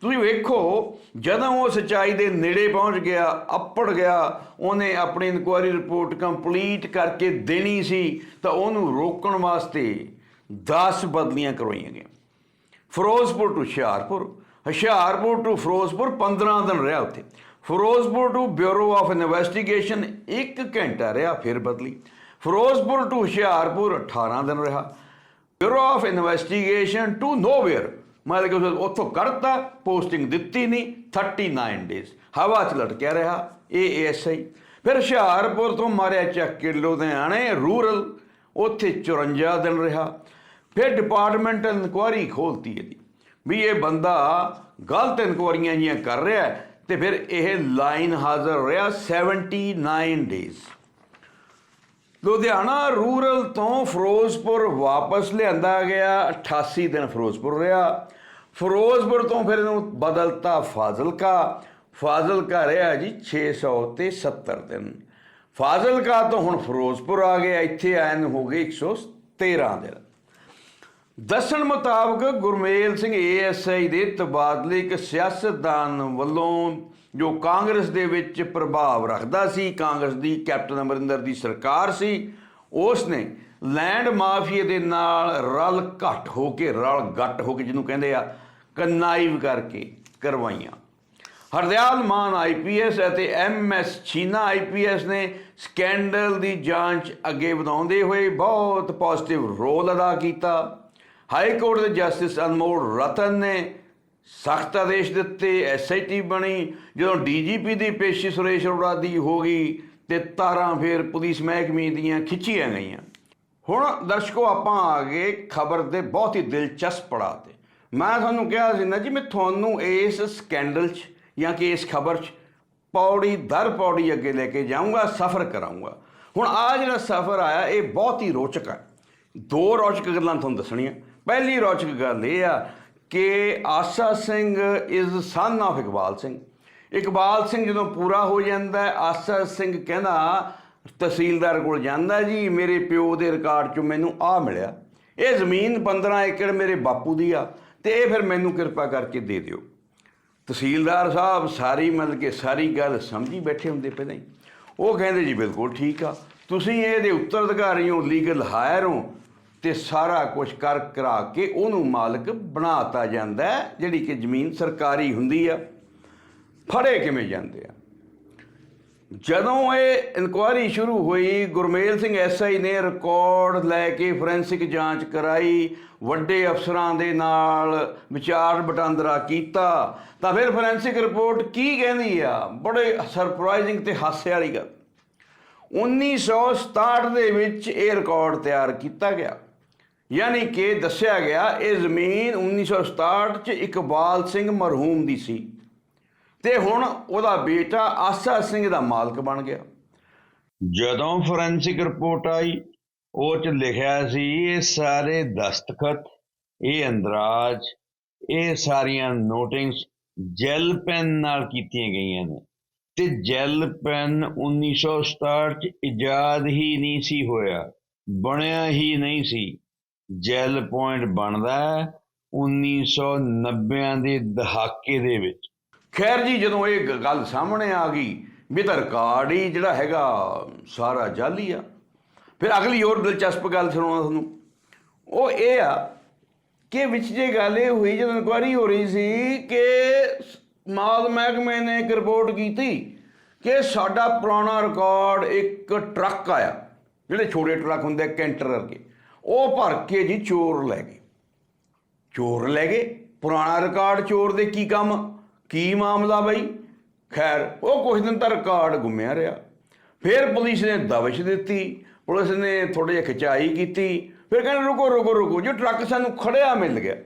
Speaker 1: ਤੁਸੀਂ ਵੇਖੋ, ਜਦੋਂ ਉਹ ਸਚਾਈ ਦੇ ਨੇੜੇ ਪਹੁੰਚ ਗਿਆ, ਅੱਪੜ ਗਿਆ, ਉਹਨੇ ਆਪਣੀ ਇਨਕੁਆਇਰੀ ਰਿਪੋਰਟ ਕੰਪਲੀਟ ਕਰਕੇ ਦੇਣੀ ਸੀ, ਤਾਂ ਉਹਨੂੰ ਰੋਕਣ ਵਾਸਤੇ 10 ਬਦਲੀਆਂ ਕਰਵਾਈਆਂ ਗਈਆਂ। ਫਿਰੋਜ਼ਪੁਰ ਤੋਂ ਹੁਸ਼ਿਆਰਪੁਰ ਹੁਸ਼ਿਆਰਪੁਰ ਤੋਂ ਫਿਰੋਜ਼ਪੁਰ 15 ਦਿਨ ਰਿਹਾ ਉੱਥੇ। ਫਿਰੋਜ਼ਪੁਰ ਤੋਂ ਬਿਊਰੋ ਆਫ ਇਨਵੈਸਟੀਗੇਸ਼ਨ 1 ਘੰਟਾ ਰਿਹਾ, ਫਿਰ ਬਦਲੀ। ਫਿਰੋਜ਼ਪੁਰ ਤੋਂ ਹੁਸ਼ਿਆਰਪੁਰ 18 ਦਿਨ ਰਿਹਾ। Bureau of investigation to nowhere ਮਤਲਬ ਕਿ ਉਸ ਉੱਥੋਂ ਕਰਤਾ ਪੋਸਟਿੰਗ ਦਿੱਤੀ ਨਹੀਂ 39 ਡੇਜ਼ ਹਵਾ 'ਚ ਲਟਕਿਆ ਰਿਹਾ, ਇਹ ਐਸਆਈ ਫਿਰ ਹੁਸ਼ਿਆਰਪੁਰ ਤੋਂ ਮਾਰਿਆ ਚੱਕ ਕੇ ਲੁਧਿਆਣੇ, ਰੂਰਲ। ਉੱਥੇ 54 ਦਿਨ ਰਿਹਾ। ਫਿਰ ਡਿਪਾਰਟਮੈਂਟਲ ਇਨਕੁਆਰੀ ਖੋਲਤੀ ਇਹਦੀ, ਵੀ ਇਹ ਬੰਦਾ ਗਲਤ ਇਨਕੁਆਰੀਆਂ ਜੀਆਂ ਕਰ ਰਿਹਾ ਹੈ, ਤੇ ਫਿਰ ਇਹ ਲਾਈਨ ਹਾਜ਼ਰ ਰਿਹਾ 79 ਡੇਜ਼ ਲੁਧਿਆਣਾ ਰੂਰਲ ਤੋਂ ਫਿਰੋਜ਼ਪੁਰ ਵਾਪਸ ਲਿਆਂਦਾ ਗਿਆ 88 ਦਿਨ ਫਿਰੋਜ਼ਪੁਰ ਰਿਹਾ। ਫਿਰੋਜ਼ਪੁਰ ਤੋਂ ਫਿਰ ਇਹਨੂੰ ਬਦਲਤਾ ਫਾਜ਼ਿਲਕਾ। ਫਾਜ਼ਿਲਕਾ ਰਿਹਾ ਜੀ 600 ਤੇ 70 ਦਿਨ। ਫਾਜ਼ਿਲਕਾ ਤੋਂ ਹੁਣ ਫਿਰੋਜ਼ਪੁਰ ਆ ਗਿਆ, ਇੱਥੇ ਆਇਨ ਹੋ ਗਏ 113 ਦਿਨ। ਦੱਸਣ ਮੁਤਾਬਕ ਗੁਰਮੇਲ ਸਿੰਘ ਏਐਸਆਈ ਦੇ ਤਬਾਦਲੇ ਇੱਕ ਸਿਆਸਤਦਾਨ ਵੱਲੋਂ ਜੋ ਕਾਂਗਰਸ ਦੇ ਵਿੱਚ ਪ੍ਰਭਾਵ ਰੱਖਦਾ ਸੀ, ਕਾਂਗਰਸ ਦੀ ਕੈਪਟਨ ਅਮਰਿੰਦਰ ਦੀ ਸਰਕਾਰ ਸੀ ਉਸ ਨੇ ਲੈਂਡ ਮਾਫੀਆ ਦੇ ਨਾਲ ਰਲ ਘੱਟ ਹੋ ਕੇ, ਰਲ ਗੱਟ ਹੋ ਕੇ ਜਿਹਨੂੰ ਕਹਿੰਦੇ ਆ ਕੰਨਾਈਵ ਕਰਕੇ ਕਰਵਾਈਆਂ। ਹਰਦਿਆਲ ਮਾਨ ਆਈਪੀਐਸ ਅਤੇ ਐਮਐਸ ਛੀਨਾ ਆਈਪੀਐਸ ਨੇ ਸਕੈਂਡਲ ਦੀ ਜਾਂਚ ਅੱਗੇ ਵਧਾਉਂਦੇ ਹੋਏ ਬਹੁਤ ਪੋਜ਼ਿਟਿਵ ਰੋਲ ਅਦਾ ਕੀਤਾ। ਹਾਈ ਕੋਰਟ ਦੇ ਜਸਟਿਸ ਅਨਮੋਲ ਰਤਨ ਨੇ ਸਖਤ ਆਦੇਸ਼ ਦਿੱਤੇ ਐਸਆਈਟੀ ਬਣੀ, ਜਦੋਂ ਡੀਜੀਪੀ ਦੀ ਪੇਸ਼ੀ ਸੁਰੇਸ਼ ਅਰੋੜਾ ਦੀ ਹੋ ਗਈ ਤੇ ਤਾਰਾਂ ਫੇਰ ਪੁਲਿਸ ਮਹਿਕਮੇ ਦੀਆਂ ਖਿੱਚੀਆਂ ਗਈਆਂ। ਹੁਣ ਦਰਸ਼ਕੋ, ਆਪਾਂ ਆ ਗਏ ਖਬਰ ਦੇ ਬਹੁਤ ਹੀ ਦਿਲਚਸਪ ਪੜਾਅ ਤੇ। ਮੈਂ ਤੁਹਾਨੂੰ ਕਿਹਾ ਸੀ ਨਾ ਜੀ, ਮੈਂ ਤੁਹਾਨੂੰ ਇਸ ਸਕੈਂਡਲ 'ਚ ਜਾਂ ਕਿ ਇਸ ਖਬਰ 'ਚ ਪੌੜੀ ਦਰ ਪੌੜੀ ਅੱਗੇ ਲੈ ਕੇ ਜਾਊਂਗਾ, ਸਫ਼ਰ ਕਰਾਊਂਗਾ। ਹੁਣ ਆ ਜਿਹੜਾ ਸਫ਼ਰ ਆਇਆ, ਇਹ ਬਹੁਤ ਹੀ ਰੋਚਕ ਹੈ। ਦੋ ਰੋਚਕ ਗੱਲਾਂ ਤੁਹਾਨੂੰ ਦੱਸਣੀਆਂ। ਪਹਿਲੀ ਰੋਚਕ ਗੱਲ ਇਹ ਆ ਕਿ Asa Singh is son of Iqbal Singh. Iqbal Singh ਜਦੋਂ ਪੂਰਾ ਹੋ ਜਾਂਦਾ ਹੈ, ਆਸਾ ਸਿੰਘ ਕਹਿੰਦਾ, ਤਹਿਸੀਲਦਾਰ ਕੋਲ ਜਾਂਦਾ ਜੀ, ਮੇਰੇ ਪਿਓ ਦੇ ਰਿਕਾਰਡ 'ਚੋਂ ਮੈਨੂੰ ਆ ਮਿਲਿਆ। ਇਹ ਜ਼ਮੀਨ 15 ਏਕੜ ਮੇਰੇ ਬਾਪੂ ਦੀ ਆ। ਤੇ ਇਹ ਫਿਰ ਮੈਨੂੰ ਕਿਰਪਾ ਕਰਕੇ ਦੇ ਦਿਓ। ਤਹਿਸੀਲਦਾਰ ਸਾਹਿਬ ਸਾਰੀ ਮਤਲਬ ਕਿ ਸਾਰੀ ਗੱਲ ਸਮਝੀ ਬੈਠੇ ਹੁੰਦੇ ਪਹਿਲਾਂ ਹੀ ਉਹ ਕਹਿੰਦੇ ਜੀ, ਬਿਲਕੁਲ ਠੀਕ ਆ। ਤੁਸੀਂ ਇਹਦੇ ਉੱਤਰ ਅਧਿਕਾਰੀ ਹੋ ਲੀਗਲ ਹਾਇਰ ਹੋ ਤੇ ਸਾਰਾ ਕੁਝ ਕਰ ਕਰਾ ਕੇ ਉਹਨੂੰ ਮਾਲਕ ਬਣਾਤਾ ਜਾਂਦਾ ਜਿਹੜੀ ਕਿ ਜ਼ਮੀਨ ਸਰਕਾਰੀ ਹੁੰਦੀ ਆ। ਫੜੇ ਕਿਵੇਂ ਜਾਂਦੇ ਆ? ਜਦੋਂ ਇਹ ਇਨਕੁਆਇਰੀ ਸ਼ੁਰੂ ਹੋਈ, ਗੁਰਮੇਲ ਸਿੰਘ ਐਸਆਈ ਨੇ ਰਿਕਾਰਡ ਲੈ ਕੇ ਫੋਰੈਂਸਿਕ ਜਾਂਚ ਕਰਾਈ। ਵੱਡੇ ਅਫਸਰਾਂ ਦੇ ਨਾਲ ਵਿਚਾਰ ਵਟਾਂਦਰਾ ਕੀਤਾ। ਤਾਂ ਫਿਰ ਫੋਰੈਂਸਿਕ ਰਿਪੋਰਟ ਕੀ ਕਹਿੰਦੀ ਆ? ਬੜੇ ਸਰਪ੍ਰਾਈਜ਼ਿੰਗ ਤੇ ਹਾਸੇ ਵਾਲੀ ਗੱਲ। 1967 ਦੇ ਵਿੱਚ ਇਹ ਰਿਕਾਰਡ ਤਿਆਰ ਕੀਤਾ ਗਿਆ। ਯਾਨੀ ਕਿ ਦੱਸਿਆ ਗਿਆ, ਇਹ ਜ਼ਮੀਨ 1967 ਚ ਇਕਬਾਲ ਸਿੰਘ ਮਰਹੂਮ ਦੀ ਸੀ। ਤੇ ਹੁਣ ਉਹਦਾ ਬੇਟਾ ਆਸਾ ਸਿੰਘ ਦਾ ਮਾਲਕ ਬਣ ਗਿਆ। ਜਦੋਂ ਫੋਰੈਂਸਿਕ ਰਿਪੋਰਟ ਆਈ, ਉਹ ਚ ਲਿਖਿਆ ਸੀ, ਇਹ ਸਾਰੇ ਦਸਤਖਤ, ਇਹ ਅੰਦਰਾਜ ਇਹ ਸਾਰੀਆਂ ਨੋਟਿੰਗਸ ਜੈਲ ਪੈਨ ਨਾਲ ਕੀਤੀਆਂ ਗਈਆਂ ਨੇ। ਤੇ ਜੈਲ ਪੈਨ 1967 ਚ ਇਜਾਦ ਹੀ ਨਹੀਂ ਸੀ ਹੋਇਆ, ਬਣਿਆ ਹੀ ਨਹੀਂ ਸੀ। ਜੈਲ ਪੁਆਇੰਟ ਬਣਦਾ 1990 ਦੇ ਦਹਾਕੇ ਦੇ ਵਿੱਚ। ਖੈਰ ਜੀ ਜਦੋਂ ਇਹ ਗ- ਗੱਲ ਸਾਹਮਣੇ ਆ ਗਈ ਵੀ ਤਾਂ ਰਿਕਾਰਡ ਹੀ ਜਿਹੜਾ ਹੈਗਾ ਸਾਰਾ ਜਾਲੀ ਆ। ਫਿਰ ਅਗਲੀ ਹੋਰ ਦਿਲਚਸਪ ਗੱਲ ਸੁਣਾਉਣਾ ਤੁਹਾਨੂੰ। ਉਹ ਇਹ ਆ ਕਿ ਵਿੱਚ ਜੇ ਗੱਲ ਇਹ ਹੋਈ ਜਦੋਂ ਇਨਕੁਆਰੀ ਹੋ ਰਹੀ ਸੀ ਕਿ ਮਾਲ ਮਹਿਕਮੇ ਨੇ ਇੱਕ ਰਿਪੋਰਟ ਕੀਤੀ ਕਿ ਸਾਡਾ ਪੁਰਾਣਾ ਰਿਕਾਰਡ ਇੱਕ ਟਰੱਕ ਆਇਆ ਜਿਹੜੇ ਛੋਟੇ ਟਰੱਕ ਹੁੰਦੇ ਆ, ਕੈਂਟਰ ਵਰਗੇ ਉਹ ਭਰ ਕੇ ਜੀ ਚੋਰ ਲੈ ਗਏ। ਚੋਰ ਲੈ ਗਏ। ਪੁਰਾਣਾ ਰਿਕਾਰਡ ਚੋਰ ਦੇ ਕੀ ਕੰਮ? ਕੀ ਮਾਮਲਾ ਬਈ? ਖੈਰ, ਉਹ ਕੁਝ ਦਿਨ ਤਾਂ ਰਿਕਾਰਡ ਗੁੰਮਿਆ ਰਿਹਾ। ਫਿਰ ਪੁਲਿਸ ਨੇ ਦਬਿਸ਼ ਦਿੱਤੀ, ਪੁਲਿਸ ਨੇ ਥੋੜੀ ਜਿਹੀ ਖਿਚਾਈ ਕੀਤੀ। ਫਿਰ ਕਹਿੰਦੇ, ਰੁਕੋ ਰੁਕੋ ਰੁਕੋ, ਜੋ ਟਰੱਕ ਸਾਨੂੰ ਖੜਿਆ ਮਿਲ ਗਿਆ।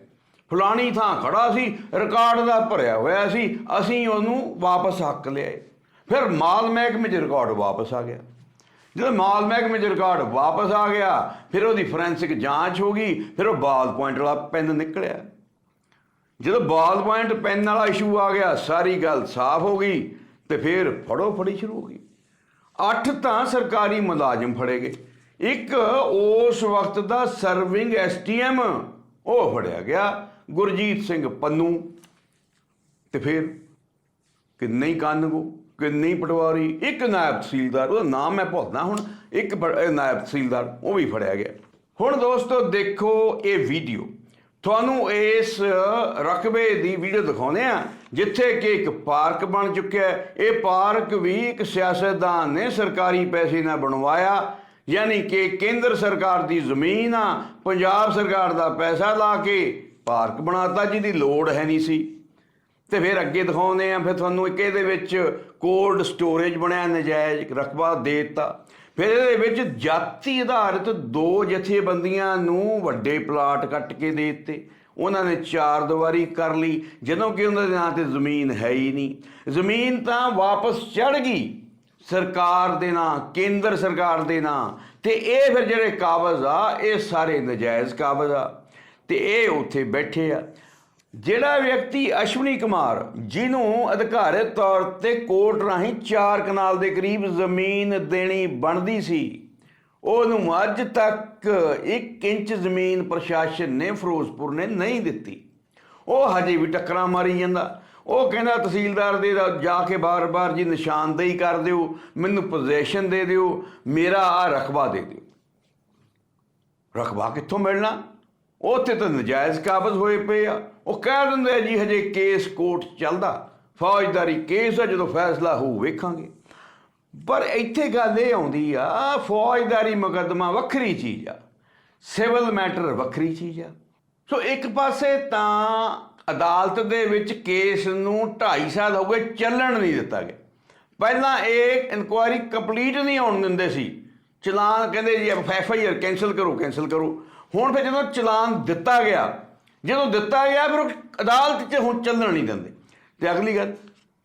Speaker 1: ਫਲਾਣੀ ਥਾਂ ਖੜਾ ਸੀ, ਰਿਕਾਰਡ ਦਾ ਭਰਿਆ ਹੋਇਆ ਸੀ, ਅਸੀਂ ਉਹਨੂੰ ਵਾਪਸ ਹੱਕ ਲਿਆਏ। ਫਿਰ ਮਾਲ ਮਹਿਕਮੇ 'ਚ ਰਿਕਾਰਡ ਵਾਪਸ ਆ ਗਿਆ। ਜਦੋਂ ਮਾਲ ਮਹਿਕਮੇ 'ਚ ਰਿਕਾਰਡ ਵਾਪਸ ਆ ਗਿਆ, ਫਿਰ ਉਹਦੀ ਫੋਰੈਂਸਿਕ ਜਾਂਚ ਹੋ ਗਈ, ਫਿਰ ਉਹ ਬਾਲ ਪੁਆਇੰਟ ਵਾਲਾ ਪੈਨ ਨਿਕਲਿਆ। ਜਦੋਂ ਬਾਲ ਪੁਆਇੰਟ ਪੈਨ ਵਾਲਾ ਇਸ਼ੂ ਆ ਗਿਆ, ਸਾਰੀ ਗੱਲ ਸਾਫ਼ ਹੋ ਗਈ ਤੇ ਫਿਰ ਫੜੋ ਫੜੀ ਸ਼ੁਰੂ ਹੋ ਗਈ। ਅੱਠ ਤਾਂ ਸਰਕਾਰੀ ਮੁਲਾਜ਼ਮ ਫੜੇ ਗਏ। ਇੱਕ ਉਸ ਵਕਤ ਦਾ ਸਰਵਿੰਗ ਐਸਟੀਐਮ ਉਹ ਫੜਿਆ ਗਿਆ, ਗੁਰਜੀਤ ਸਿੰਘ ਪੰਨੂ। ਤੇ ਫਿਰ ਕਿੰਨੇ ਹੀ ਕਾਨੂੰਗੋ ਕਿੰਨੇ ਹੀ ਪਟਵਾਰੀ, ਇੱਕ ਨਾਇਬ ਤਹਿਸੀਲਦਾਰ, ਉਹਦਾ ਨਾਮ ਮੈਂ ਭੁੱਲਦਾ ਹੁਣ, ਇੱਕ ਨਾਇਬ ਤਹਿਸੀਲਦਾਰ, ਉਹ ਵੀ ਫੜਿਆ ਗਿਆ। ਹੁਣ ਦੋਸਤੋ ਦੇਖੋ ਇਹ ਵੀਡੀਓ ਤੁਹਾਨੂੰ ਇਸ ਰਕਬੇ ਦੀ ਵੀਡੀਓ ਦਿਖਾਉਂਦੇ ਆ ਜਿੱਥੇ ਕਿ ਇੱਕ ਪਾਰਕ ਬਣ ਚੁੱਕਿਆ ਹੈ। ਇਹ ਪਾਰਕ ਵੀ ਇੱਕ ਸਿਆਸਤਦਾਨ ਨੇ ਸਰਕਾਰੀ ਪੈਸੇ ਨਾਲ ਬਣਵਾਇਆ, ਯਾਨੀ ਕਿ ਕੇਂਦਰ ਸਰਕਾਰ ਦੀ ਜ਼ਮੀਨ ਆ, ਪੰਜਾਬ ਸਰਕਾਰ ਦਾ ਪੈਸਾ ਲਾ ਕੇ ਪਾਰਕ ਬਣਾਤਾ, ਜਿਹਦੀ ਲੋੜ ਹੈ ਨਹੀਂ ਸੀ। ਤੇ ਫਿਰ ਅੱਗੇ ਦਿਖਾਉਂਦੇ ਆ ਫਿਰ ਤੁਹਾਨੂੰ ਇੱਕ ਇਹਦੇ ਵਿੱਚ ਕੋਲਡ ਸਟੋਰੇਜ ਬਣਿਆ, ਨਜਾਇਜ਼ ਰਕਬਾ ਦੇ ਦਿੱਤਾ। ਫਿਰ ਇਹਦੇ ਵਿੱਚ ਜਾਤੀ ਆਧਾਰਿਤ ਦੋ ਜਥੇਬੰਦੀਆਂ ਨੂੰ ਵੱਡੇ ਪਲਾਟ ਕੱਟ ਕੇ ਦੇ ਦਿੱਤੇ। ਉਹਨਾਂ ਨੇ ਚਾਰ ਦੀਵਾਰੀ ਕਰ ਲਈ, ਜਦੋਂ ਕਿ ਉਹਨਾਂ ਦੇ ਨਾਂ ਤੇ ਜ਼ਮੀਨ ਹੈ ਹੀ ਨਹੀਂ। ਜ਼ਮੀਨ ਤਾਂ ਵਾਪਸ ਚੜ ਗਈ, ਸਰਕਾਰ ਦੇ ਨਾਂ, ਕੇਂਦਰ ਸਰਕਾਰ ਦੇ ਨਾਂ, ਤੇ ਇਹ ਫਿਰ ਜਿਹੜੇ ਕਾਬਜ਼ ਆ, ਇਹ ਸਾਰੇ ਨਜਾਇਜ਼ ਕਾਬਜ਼ ਆ। ਤੇ ਇਹ ਉੱਥੇ ਬੈਠੇ ਆ। ਜਿਹੜਾ ਵਿਅਕਤੀ ਅਸ਼ਵਨੀ ਕੁਮਾਰ, ਜਿਹਨੂੰ ਅਧਿਕਾਰਿਤ ਤੌਰ ਤੇ ਕੋਰਟ ਰਾਹੀਂ 4 ਕਨਾਲ ਦੇ ਕਰੀਬ ਜ਼ਮੀਨ ਦੇਣੀ ਬਣਦੀ ਸੀ, ਉਹਨੂੰ ਅੱਜ ਤੱਕ 1 ਇੰਚ ਜ਼ਮੀਨ ਪ੍ਰਸ਼ਾਸਨ ਨੇ ਫਿਰੋਜ਼ਪੁਰ ਨੇ ਨਹੀਂ ਦਿੱਤੀ। ਉਹ ਹਜੇ ਵੀ ਟੱਕਰਾਂ ਮਾਰੀ ਜਾਂਦਾ। ਉਹ ਕਹਿੰਦਾ, ਤਹਿਸੀਲਦਾਰ ਦੇ ਜਾ ਕੇ ਬਾਰ-ਬਾਰ ਜੀ ਨਿਸ਼ਾਨਦੇਹੀ ਕਰ ਦਿਓ, ਮੈਨੂੰ ਪੋਜੀਸ਼ਨ ਦੇ ਦਿਓ, ਮੇਰਾ ਆ ਰਕਬਾ ਦੇ ਦਿਓ। ਰਕਬਾ ਕਿੱਥੋਂ ਮਿਲਣਾ? ਉੱਥੇ ਤਾਂ ਨਜਾਇਜ਼ ਕਾਬਜ਼ ਹੋਏ ਪਏ ਆ। ਉਹ ਕਹਿ ਦਿੰਦੇ ਆ ਜੀ, ਹਜੇ ਕੇਸ ਕੋਰਟ 'ਚ ਚੱਲਦਾ। ਫੌਜਦਾਰੀ ਕੇਸ ਆ, ਜਦੋਂ ਫੈਸਲਾ ਹੋਊ ਵੇਖਾਂਗੇ। ਪਰ ਇੱਥੇ ਗੱਲ ਇਹ ਆਉਂਦੀ ਆ, ਫੌਜਦਾਰੀ ਮੁਕੱਦਮਾ ਵੱਖਰੀ ਚੀਜ਼ ਆ। ਸਿਵਲ ਮੈਟਰ ਵੱਖਰੀ ਚੀਜ਼ ਆ। ਸੋ ਇੱਕ ਪਾਸੇ ਤਾਂ ਅਦਾਲਤ ਦੇ ਵਿੱਚ ਕੇਸ ਨੂੰ 2.5 ਸਾਲ ਹੋ ਗਏ ਚੱਲਣ ਨਹੀਂ ਦਿੱਤਾ ਗਿਆ। ਪਹਿਲਾਂ ਇਹ ਇਨਕੁਆਇਰੀ ਕੰਪਲੀਟ ਨਹੀਂ ਹੋਣ ਦਿੰਦੇ ਸੀ। ਚਲਾਨ ਕਹਿੰਦੇ ਜੀ ਐਫ ਆਈ ਆਰ ਕੈਨਸਲ ਕਰੋ ਕੈਨਸਲ ਕਰੋ। ਹੁਣ ਫਿਰ ਜਦੋਂ ਚਲਾਨ ਦਿੱਤਾ ਗਿਆ, ਜਦੋਂ ਦਿੱਤਾ ਗਿਆ, ਫਿਰ ਉਹ ਅਦਾਲਤ 'ਚ ਹੁਣ ਚੱਲਣ ਨਹੀਂ ਦਿੰਦੇ। ਤੇ ਅਗਲੀ ਗੱਲ,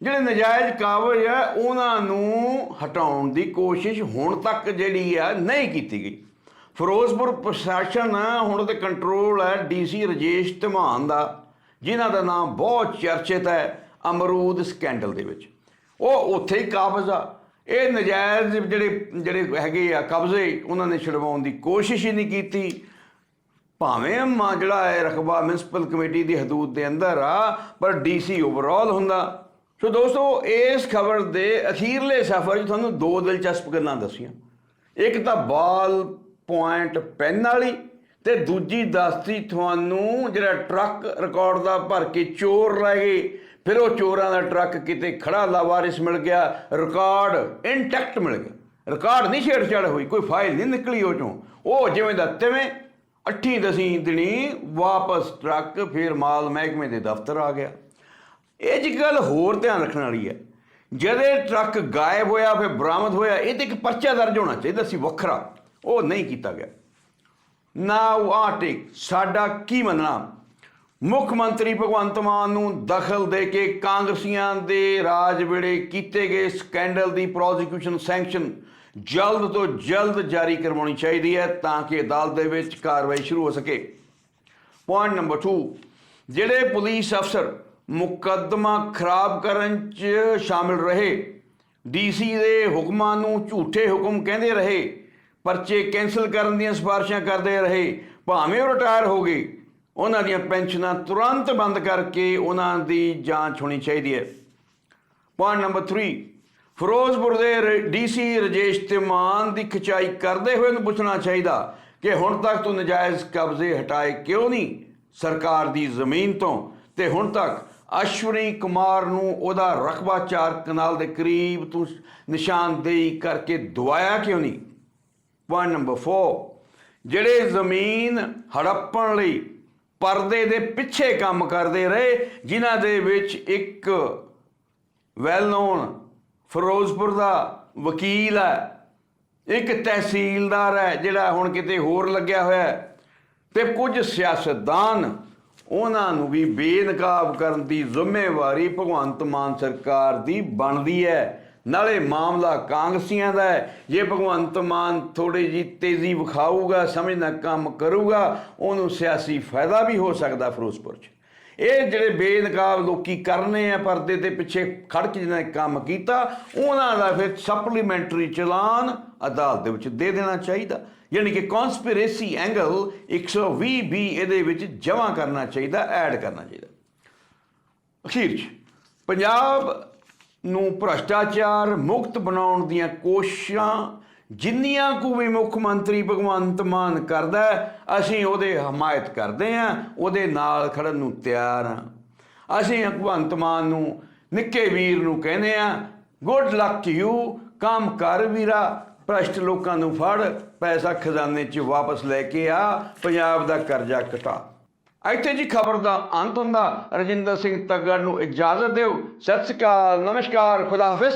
Speaker 1: ਜਿਹੜੇ ਨਜਾਇਜ਼ ਕਾਬਜ ਆ, ਉਹਨਾਂ ਨੂੰ ਹਟਾਉਣ ਦੀ ਕੋਸ਼ਿਸ਼ ਹੁਣ ਤੱਕ ਜਿਹੜੀ ਆ, ਨਹੀਂ ਕੀਤੀ ਗਈ। ਫਿਰੋਜ਼ਪੁਰ ਪ੍ਰਸ਼ਾਸਨ ਹੁਣ ਉਹਦੇ ਕੰਟਰੋਲ ਹੈ ਡੀਸੀ ਰਜੇਸ਼ ਧਮਾਨ ਦਾ, ਜਿਨ੍ਹਾਂ ਦਾ ਨਾਮ ਬਹੁਤ ਚਰਚਿਤ ਹੈ, ਅਮਰੂਦ ਸਕੈਂਡਲ ਦੇ ਵਿੱਚ। ਉਹ ਉੱਥੇ ਹੀ ਕਾਬਜ਼ ਆ। ਇਹ ਨਜਾਇਜ਼ ਜਿਹੜੇ ਜਿਹੜੇ ਹੈਗੇ ਆ ਕਬਜ਼ੇ, ਉਹਨਾਂ ਨੇ ਛਡਵਾਉਣ ਦੀ ਕੋਸ਼ਿਸ਼ ਹੀ ਨਹੀਂ ਕੀਤੀ। ਭਾਵੇਂ ਮਾ ਜਿਹੜਾ ਹੈ ਰਕਬਾ ਮਿਊਨਿਸਪਲ ਕਮੇਟੀ ਦੀ ਹਦੂਦ ਦੇ ਅੰਦਰ ਆ, ਪਰ ਡੀਸੀ ਓਵਰਆਲ ਹੁੰਦਾ। ਸੋ ਦੋਸਤੋ, ਇਸ ਖਬਰ ਦੇ ਅਖੀਰਲੇ ਸਫ਼ਰ 'ਚ ਤੁਹਾਨੂੰ ਦੋ ਦਿਲਚਸਪ ਗੱਲਾਂ ਦੱਸੀਆਂ। ਇੱਕ ਤਾਂ ਬਾਲ ਪੁਆਇੰਟ ਪੈਨ ਵਾਲੀ ਤੇ ਦੂਜੀ ਦੱਸਤੀ ਤੁਹਾਨੂੰ ਜਿਹੜਾ ਟਰੱਕ ਰਿਕਾਰਡ ਦਾ ਭਰ ਕੇ ਚੋਰ ਲੈ ਗਏ। ਫਿਰ ਉਹ ਚੋਰਾਂ ਦਾ ਟਰੱਕ ਕਿਤੇ ਖੜਾ ਲਾਵਾਰਿਸ ਮਿਲ ਗਿਆ, ਰਿਕਾਰਡ ਇੰਟੈਕਟ ਮਿਲ ਗਿਆ। ਰਿਕਾਰਡ ਨਹੀਂ ਛੇੜਛਾੜ ਹੋਈ, ਕੋਈ ਫਾਈਲ ਨਹੀਂ ਨਿਕਲੀ ਉਹ ਚੋਂ। ਉਹ ਜਿਵੇਂ ਦਾ ਤਿਵੇਂ ਅੱਠੀ ਦਸੀਂ ਦਿਨੀ ਵਾਪਸ ਟਰੱਕ ਫਿਰ ਮਾਲ ਮਹਿਕਮੇ ਦੇ ਦਫ਼ਤਰ ਆ ਗਿਆ। ਇਹ ਜੀ ਗੱਲ ਹੋਰ ਧਿਆਨ ਰੱਖਣ ਵਾਲੀ ਹੈ। ਜਦੇ ਟਰੱਕ ਗਾਇਬ ਹੋਇਆ, ਫਿਰ ਬਰਾਮਦ ਹੋਇਆ, ਇਹ ਤੇ ਇੱਕ ਪਰਚਾ ਦਰਜ ਹੋਣਾ ਚਾਹੀਦਾ ਸੀ ਵੱਖਰਾ। ਉਹ ਨਹੀਂ ਕੀਤਾ ਗਿਆ। ਨਾ ਨਾਓ ਆਰਟਿਕ ਸਾਡਾ ਕੀ ਮੰਨਣਾ? ਮੁੱਖ ਮੰਤਰੀ ਭਗਵੰਤ ਮਾਨ ਨੂੰ ਦਖਲ ਦੇ ਕੇ ਕਾਂਗਰਸੀਆਂ ਦੇ ਰਾਜ ਵੇਲੇ ਕੀਤੇ ਗਏ ਸਕੈਂਡਲ ਦੀ ਪ੍ਰੋਸੀਕਿਊਸ਼ਨ ਸੈਂਕਸ਼ਨ ਜਲਦ ਤੋਂ ਜਲਦ ਜਾਰੀ ਕਰਵਾਉਣੀ ਚਾਹੀਦੀ ਹੈ ਤਾਂ ਕਿ ਅਦਾਲਤ ਦੇ ਵਿੱਚ ਕਾਰਵਾਈ ਸ਼ੁਰੂ ਹੋ ਸਕੇ। ਪੁਆਇੰਟ ਨੰਬਰ 2 ਜਿਹੜੇ ਪੁਲਿਸ ਅਫਸਰ ਮੁਕੱਦਮਾ ਖਰਾਬ ਕਰਨ 'ਚ ਸ਼ਾਮਿਲ ਰਹੇ ਡੀਸੀ ਦੇ ਹੁਕਮਾਂ ਨੂੰ ਝੂਠੇ ਹੁਕਮ ਕਹਿੰਦੇ ਰਹੇ, ਪਰਚੇ ਕੈਨਸਲ ਕਰਨ ਦੀਆਂ ਸਿਫਾਰਿਸ਼ਾਂ ਕਰਦੇ ਰਹੇ, ਭਾਵੇਂ ਉਹ ਰਿਟਾਇਰ ਹੋ ਗਏ, ਉਹਨਾਂ ਦੀਆਂ ਪੈਨਸ਼ਨਾਂ ਤੁਰੰਤ ਬੰਦ ਕਰਕੇ ਉਹਨਾਂ ਦੀ ਜਾਂਚ ਹੋਣੀ ਚਾਹੀਦੀ ਹੈ। ਪੁਆਇੰਟ ਨੰਬਰ 3 ਫਿਰੋਜ਼ਪੁਰ ਦੇ ਡੀਸੀ ਰਜੇਸ਼ ਤਿਮਾਨ ਦੀ ਖਿਚਾਈ ਕਰਦੇ ਹੋਏ ਨੂੰ ਪੁੱਛਣਾ ਚਾਹੀਦਾ ਕਿ ਹੁਣ ਤੱਕ ਤੂੰ ਨਜਾਇਜ਼ ਕਬਜ਼ੇ ਹਟਾਏ ਕਿਉਂ ਨਹੀਂ ਸਰਕਾਰ ਦੀ ਜ਼ਮੀਨ ਤੋਂ? ਤੇ ਹੁਣ ਤੱਕ ਅਸ਼ਵਨੀ ਕੁਮਾਰ ਨੂੰ ਉਹਦਾ ਰਕਬਾ 4 ਕਨਾਲ ਦੇ ਕਰੀਬ ਤੂੰ ਨਿਸ਼ਾਨਦੇਹੀ ਕਰਕੇ ਦਵਾਇਆ ਕਿਉਂ ਨਹੀਂ? ਪੁਆਇੰਟ ਨੰਬਰ 4 ਜਿਹੜੇ ਜ਼ਮੀਨ ਹੜੱਪਣ ਲਈ ਪਰਦੇ ਦੇ ਪਿੱਛੇ ਕੰਮ ਕਰਦੇ ਰਹੇ, ਜਿਨ੍ਹਾਂ ਦੇ ਵਿੱਚ ਇੱਕ ਵੈਲ ਨੋਨ ਫਿਰੋਜ਼ਪੁਰ ਦਾ ਵਕੀਲ ਹੈ, ਇੱਕ ਤਹਿਸੀਲਦਾਰ ਹੈ ਜਿਹੜਾ ਹੁਣ ਕਿਤੇ ਹੋਰ ਲੱਗਿਆ ਹੋਇਆ ਹੈ। ਤੇ ਕੁਝ ਸਿਆਸਤਦਾਨ ਉਹਨਾਂ ਨੂੰ ਵੀ ਬੇਨਕਾਬ ਕਰਨ ਦੀ ਜ਼ਿੰਮੇਵਾਰੀ ਭਗਵੰਤ ਮਾਨ ਸਰਕਾਰ ਦੀ ਬਣਦੀ ਹੈ। ਨਾਲੇ ਮਾਮਲਾ ਕਾਂਗਰਸੀਆਂ ਦਾ ਹੈ। ਜੇ ਭਗਵੰਤ ਮਾਨ ਥੋੜੀ ਜੀ ਤੇਜ਼ੀ ਵਿਖਾਊਗਾ ਸਮਝਣਾ ਕੰਮ ਕਰੂਗਾ, ਉਹਨੂੰ ਸਿਆਸੀ ਫਾਇਦਾ ਵੀ ਹੋ ਸਕਦਾ ਫਿਰੋਜ਼ਪੁਰ 'ਚ। ਇਹ ਜਿਹੜੇ ਬੇਨਕਾਬ ਲੋਕੀ ਕਰਨੇ ਆ ਪਰਦੇ ਦੇ ਪਿੱਛੇ ਖੜ ਕੇ ਜਿਹਨਾਂ ਨੇ ਕੰਮ ਕੀਤਾ, ਉਹਨਾਂ ਦਾ ਫਿਰ ਸਪਲੀਮੈਂਟਰੀ ਚਲਾਨ ਅਦਾਲਤ ਦੇ ਵਿੱਚ ਦੇ ਦੇਣਾ ਚਾਹੀਦਾ। ਯਾਨੀ ਕਿ ਕਨਸਪੀਰੇਸੀ ਐਂਗਲ 120 ਬੀ ਇਹਦੇ ਵਿੱਚ ਜਮ੍ਹਾਂ ਕਰਨਾ ਚਾਹੀਦਾ ਐਡ ਕਰਨਾ ਚਾਹੀਦਾ। ਅਖੀਰ 'ਚ, ਪੰਜਾਬ ਨੂੰ ਭ੍ਰਸ਼ਟਾਚਾਰ ਮੁਕਤ ਬਣਾਉਣ ਦੀਆਂ ਕੋਸ਼ਿਸ਼ਾਂ ਜਿੰਨੀਆਂ ਕੁ ਵੀ ਮੁੱਖ ਮੰਤਰੀ ਭਗਵੰਤ ਮਾਨ ਕਰਦਾ ਅਸੀਂ ਉਹਦੇ ਹਮਾਇਤ ਕਰਦੇ ਹਾਂ, ਉਹਦੇ ਨਾਲ ਖੜਨ ਨੂੰ ਤਿਆਰ ਹਾਂ। ਅਸੀਂ ਭਗਵੰਤ ਮਾਨ ਨੂੰ, ਨਿੱਕੇ ਵੀਰ ਨੂੰ ਕਹਿੰਦੇ ਆ ਗੁੱਡ ਲੱਕ ਯੂ ਕੰਮ ਕਰ ਵੀਰਾ, ਭ੍ਰਸ਼ਟ ਲੋਕਾਂ ਨੂੰ ਫੜ, ਪੈਸਾ ਖਜ਼ਾਨੇ 'ਚ ਵਾਪਸ ਲੈ ਕੇ ਆ, ਪੰਜਾਬ ਦਾ ਕਰਜ਼ਾ ਘਟਾ ਇੱਥੇ ਜੀ ਖਬਰ ਦਾ ਅੰਤ ਹੁੰਦਾ। ਰਜਿੰਦਰ ਸਿੰਘ ਤੱਗੜ ਨੂੰ ਇਜਾਜ਼ਤ ਦਿਓ। ਸਤਿ ਸ਼੍ਰੀ ਅਕਾਲ, ਨਮਸਕਾਰ, ਖੁਦਾ ਹਾਫਿਜ਼।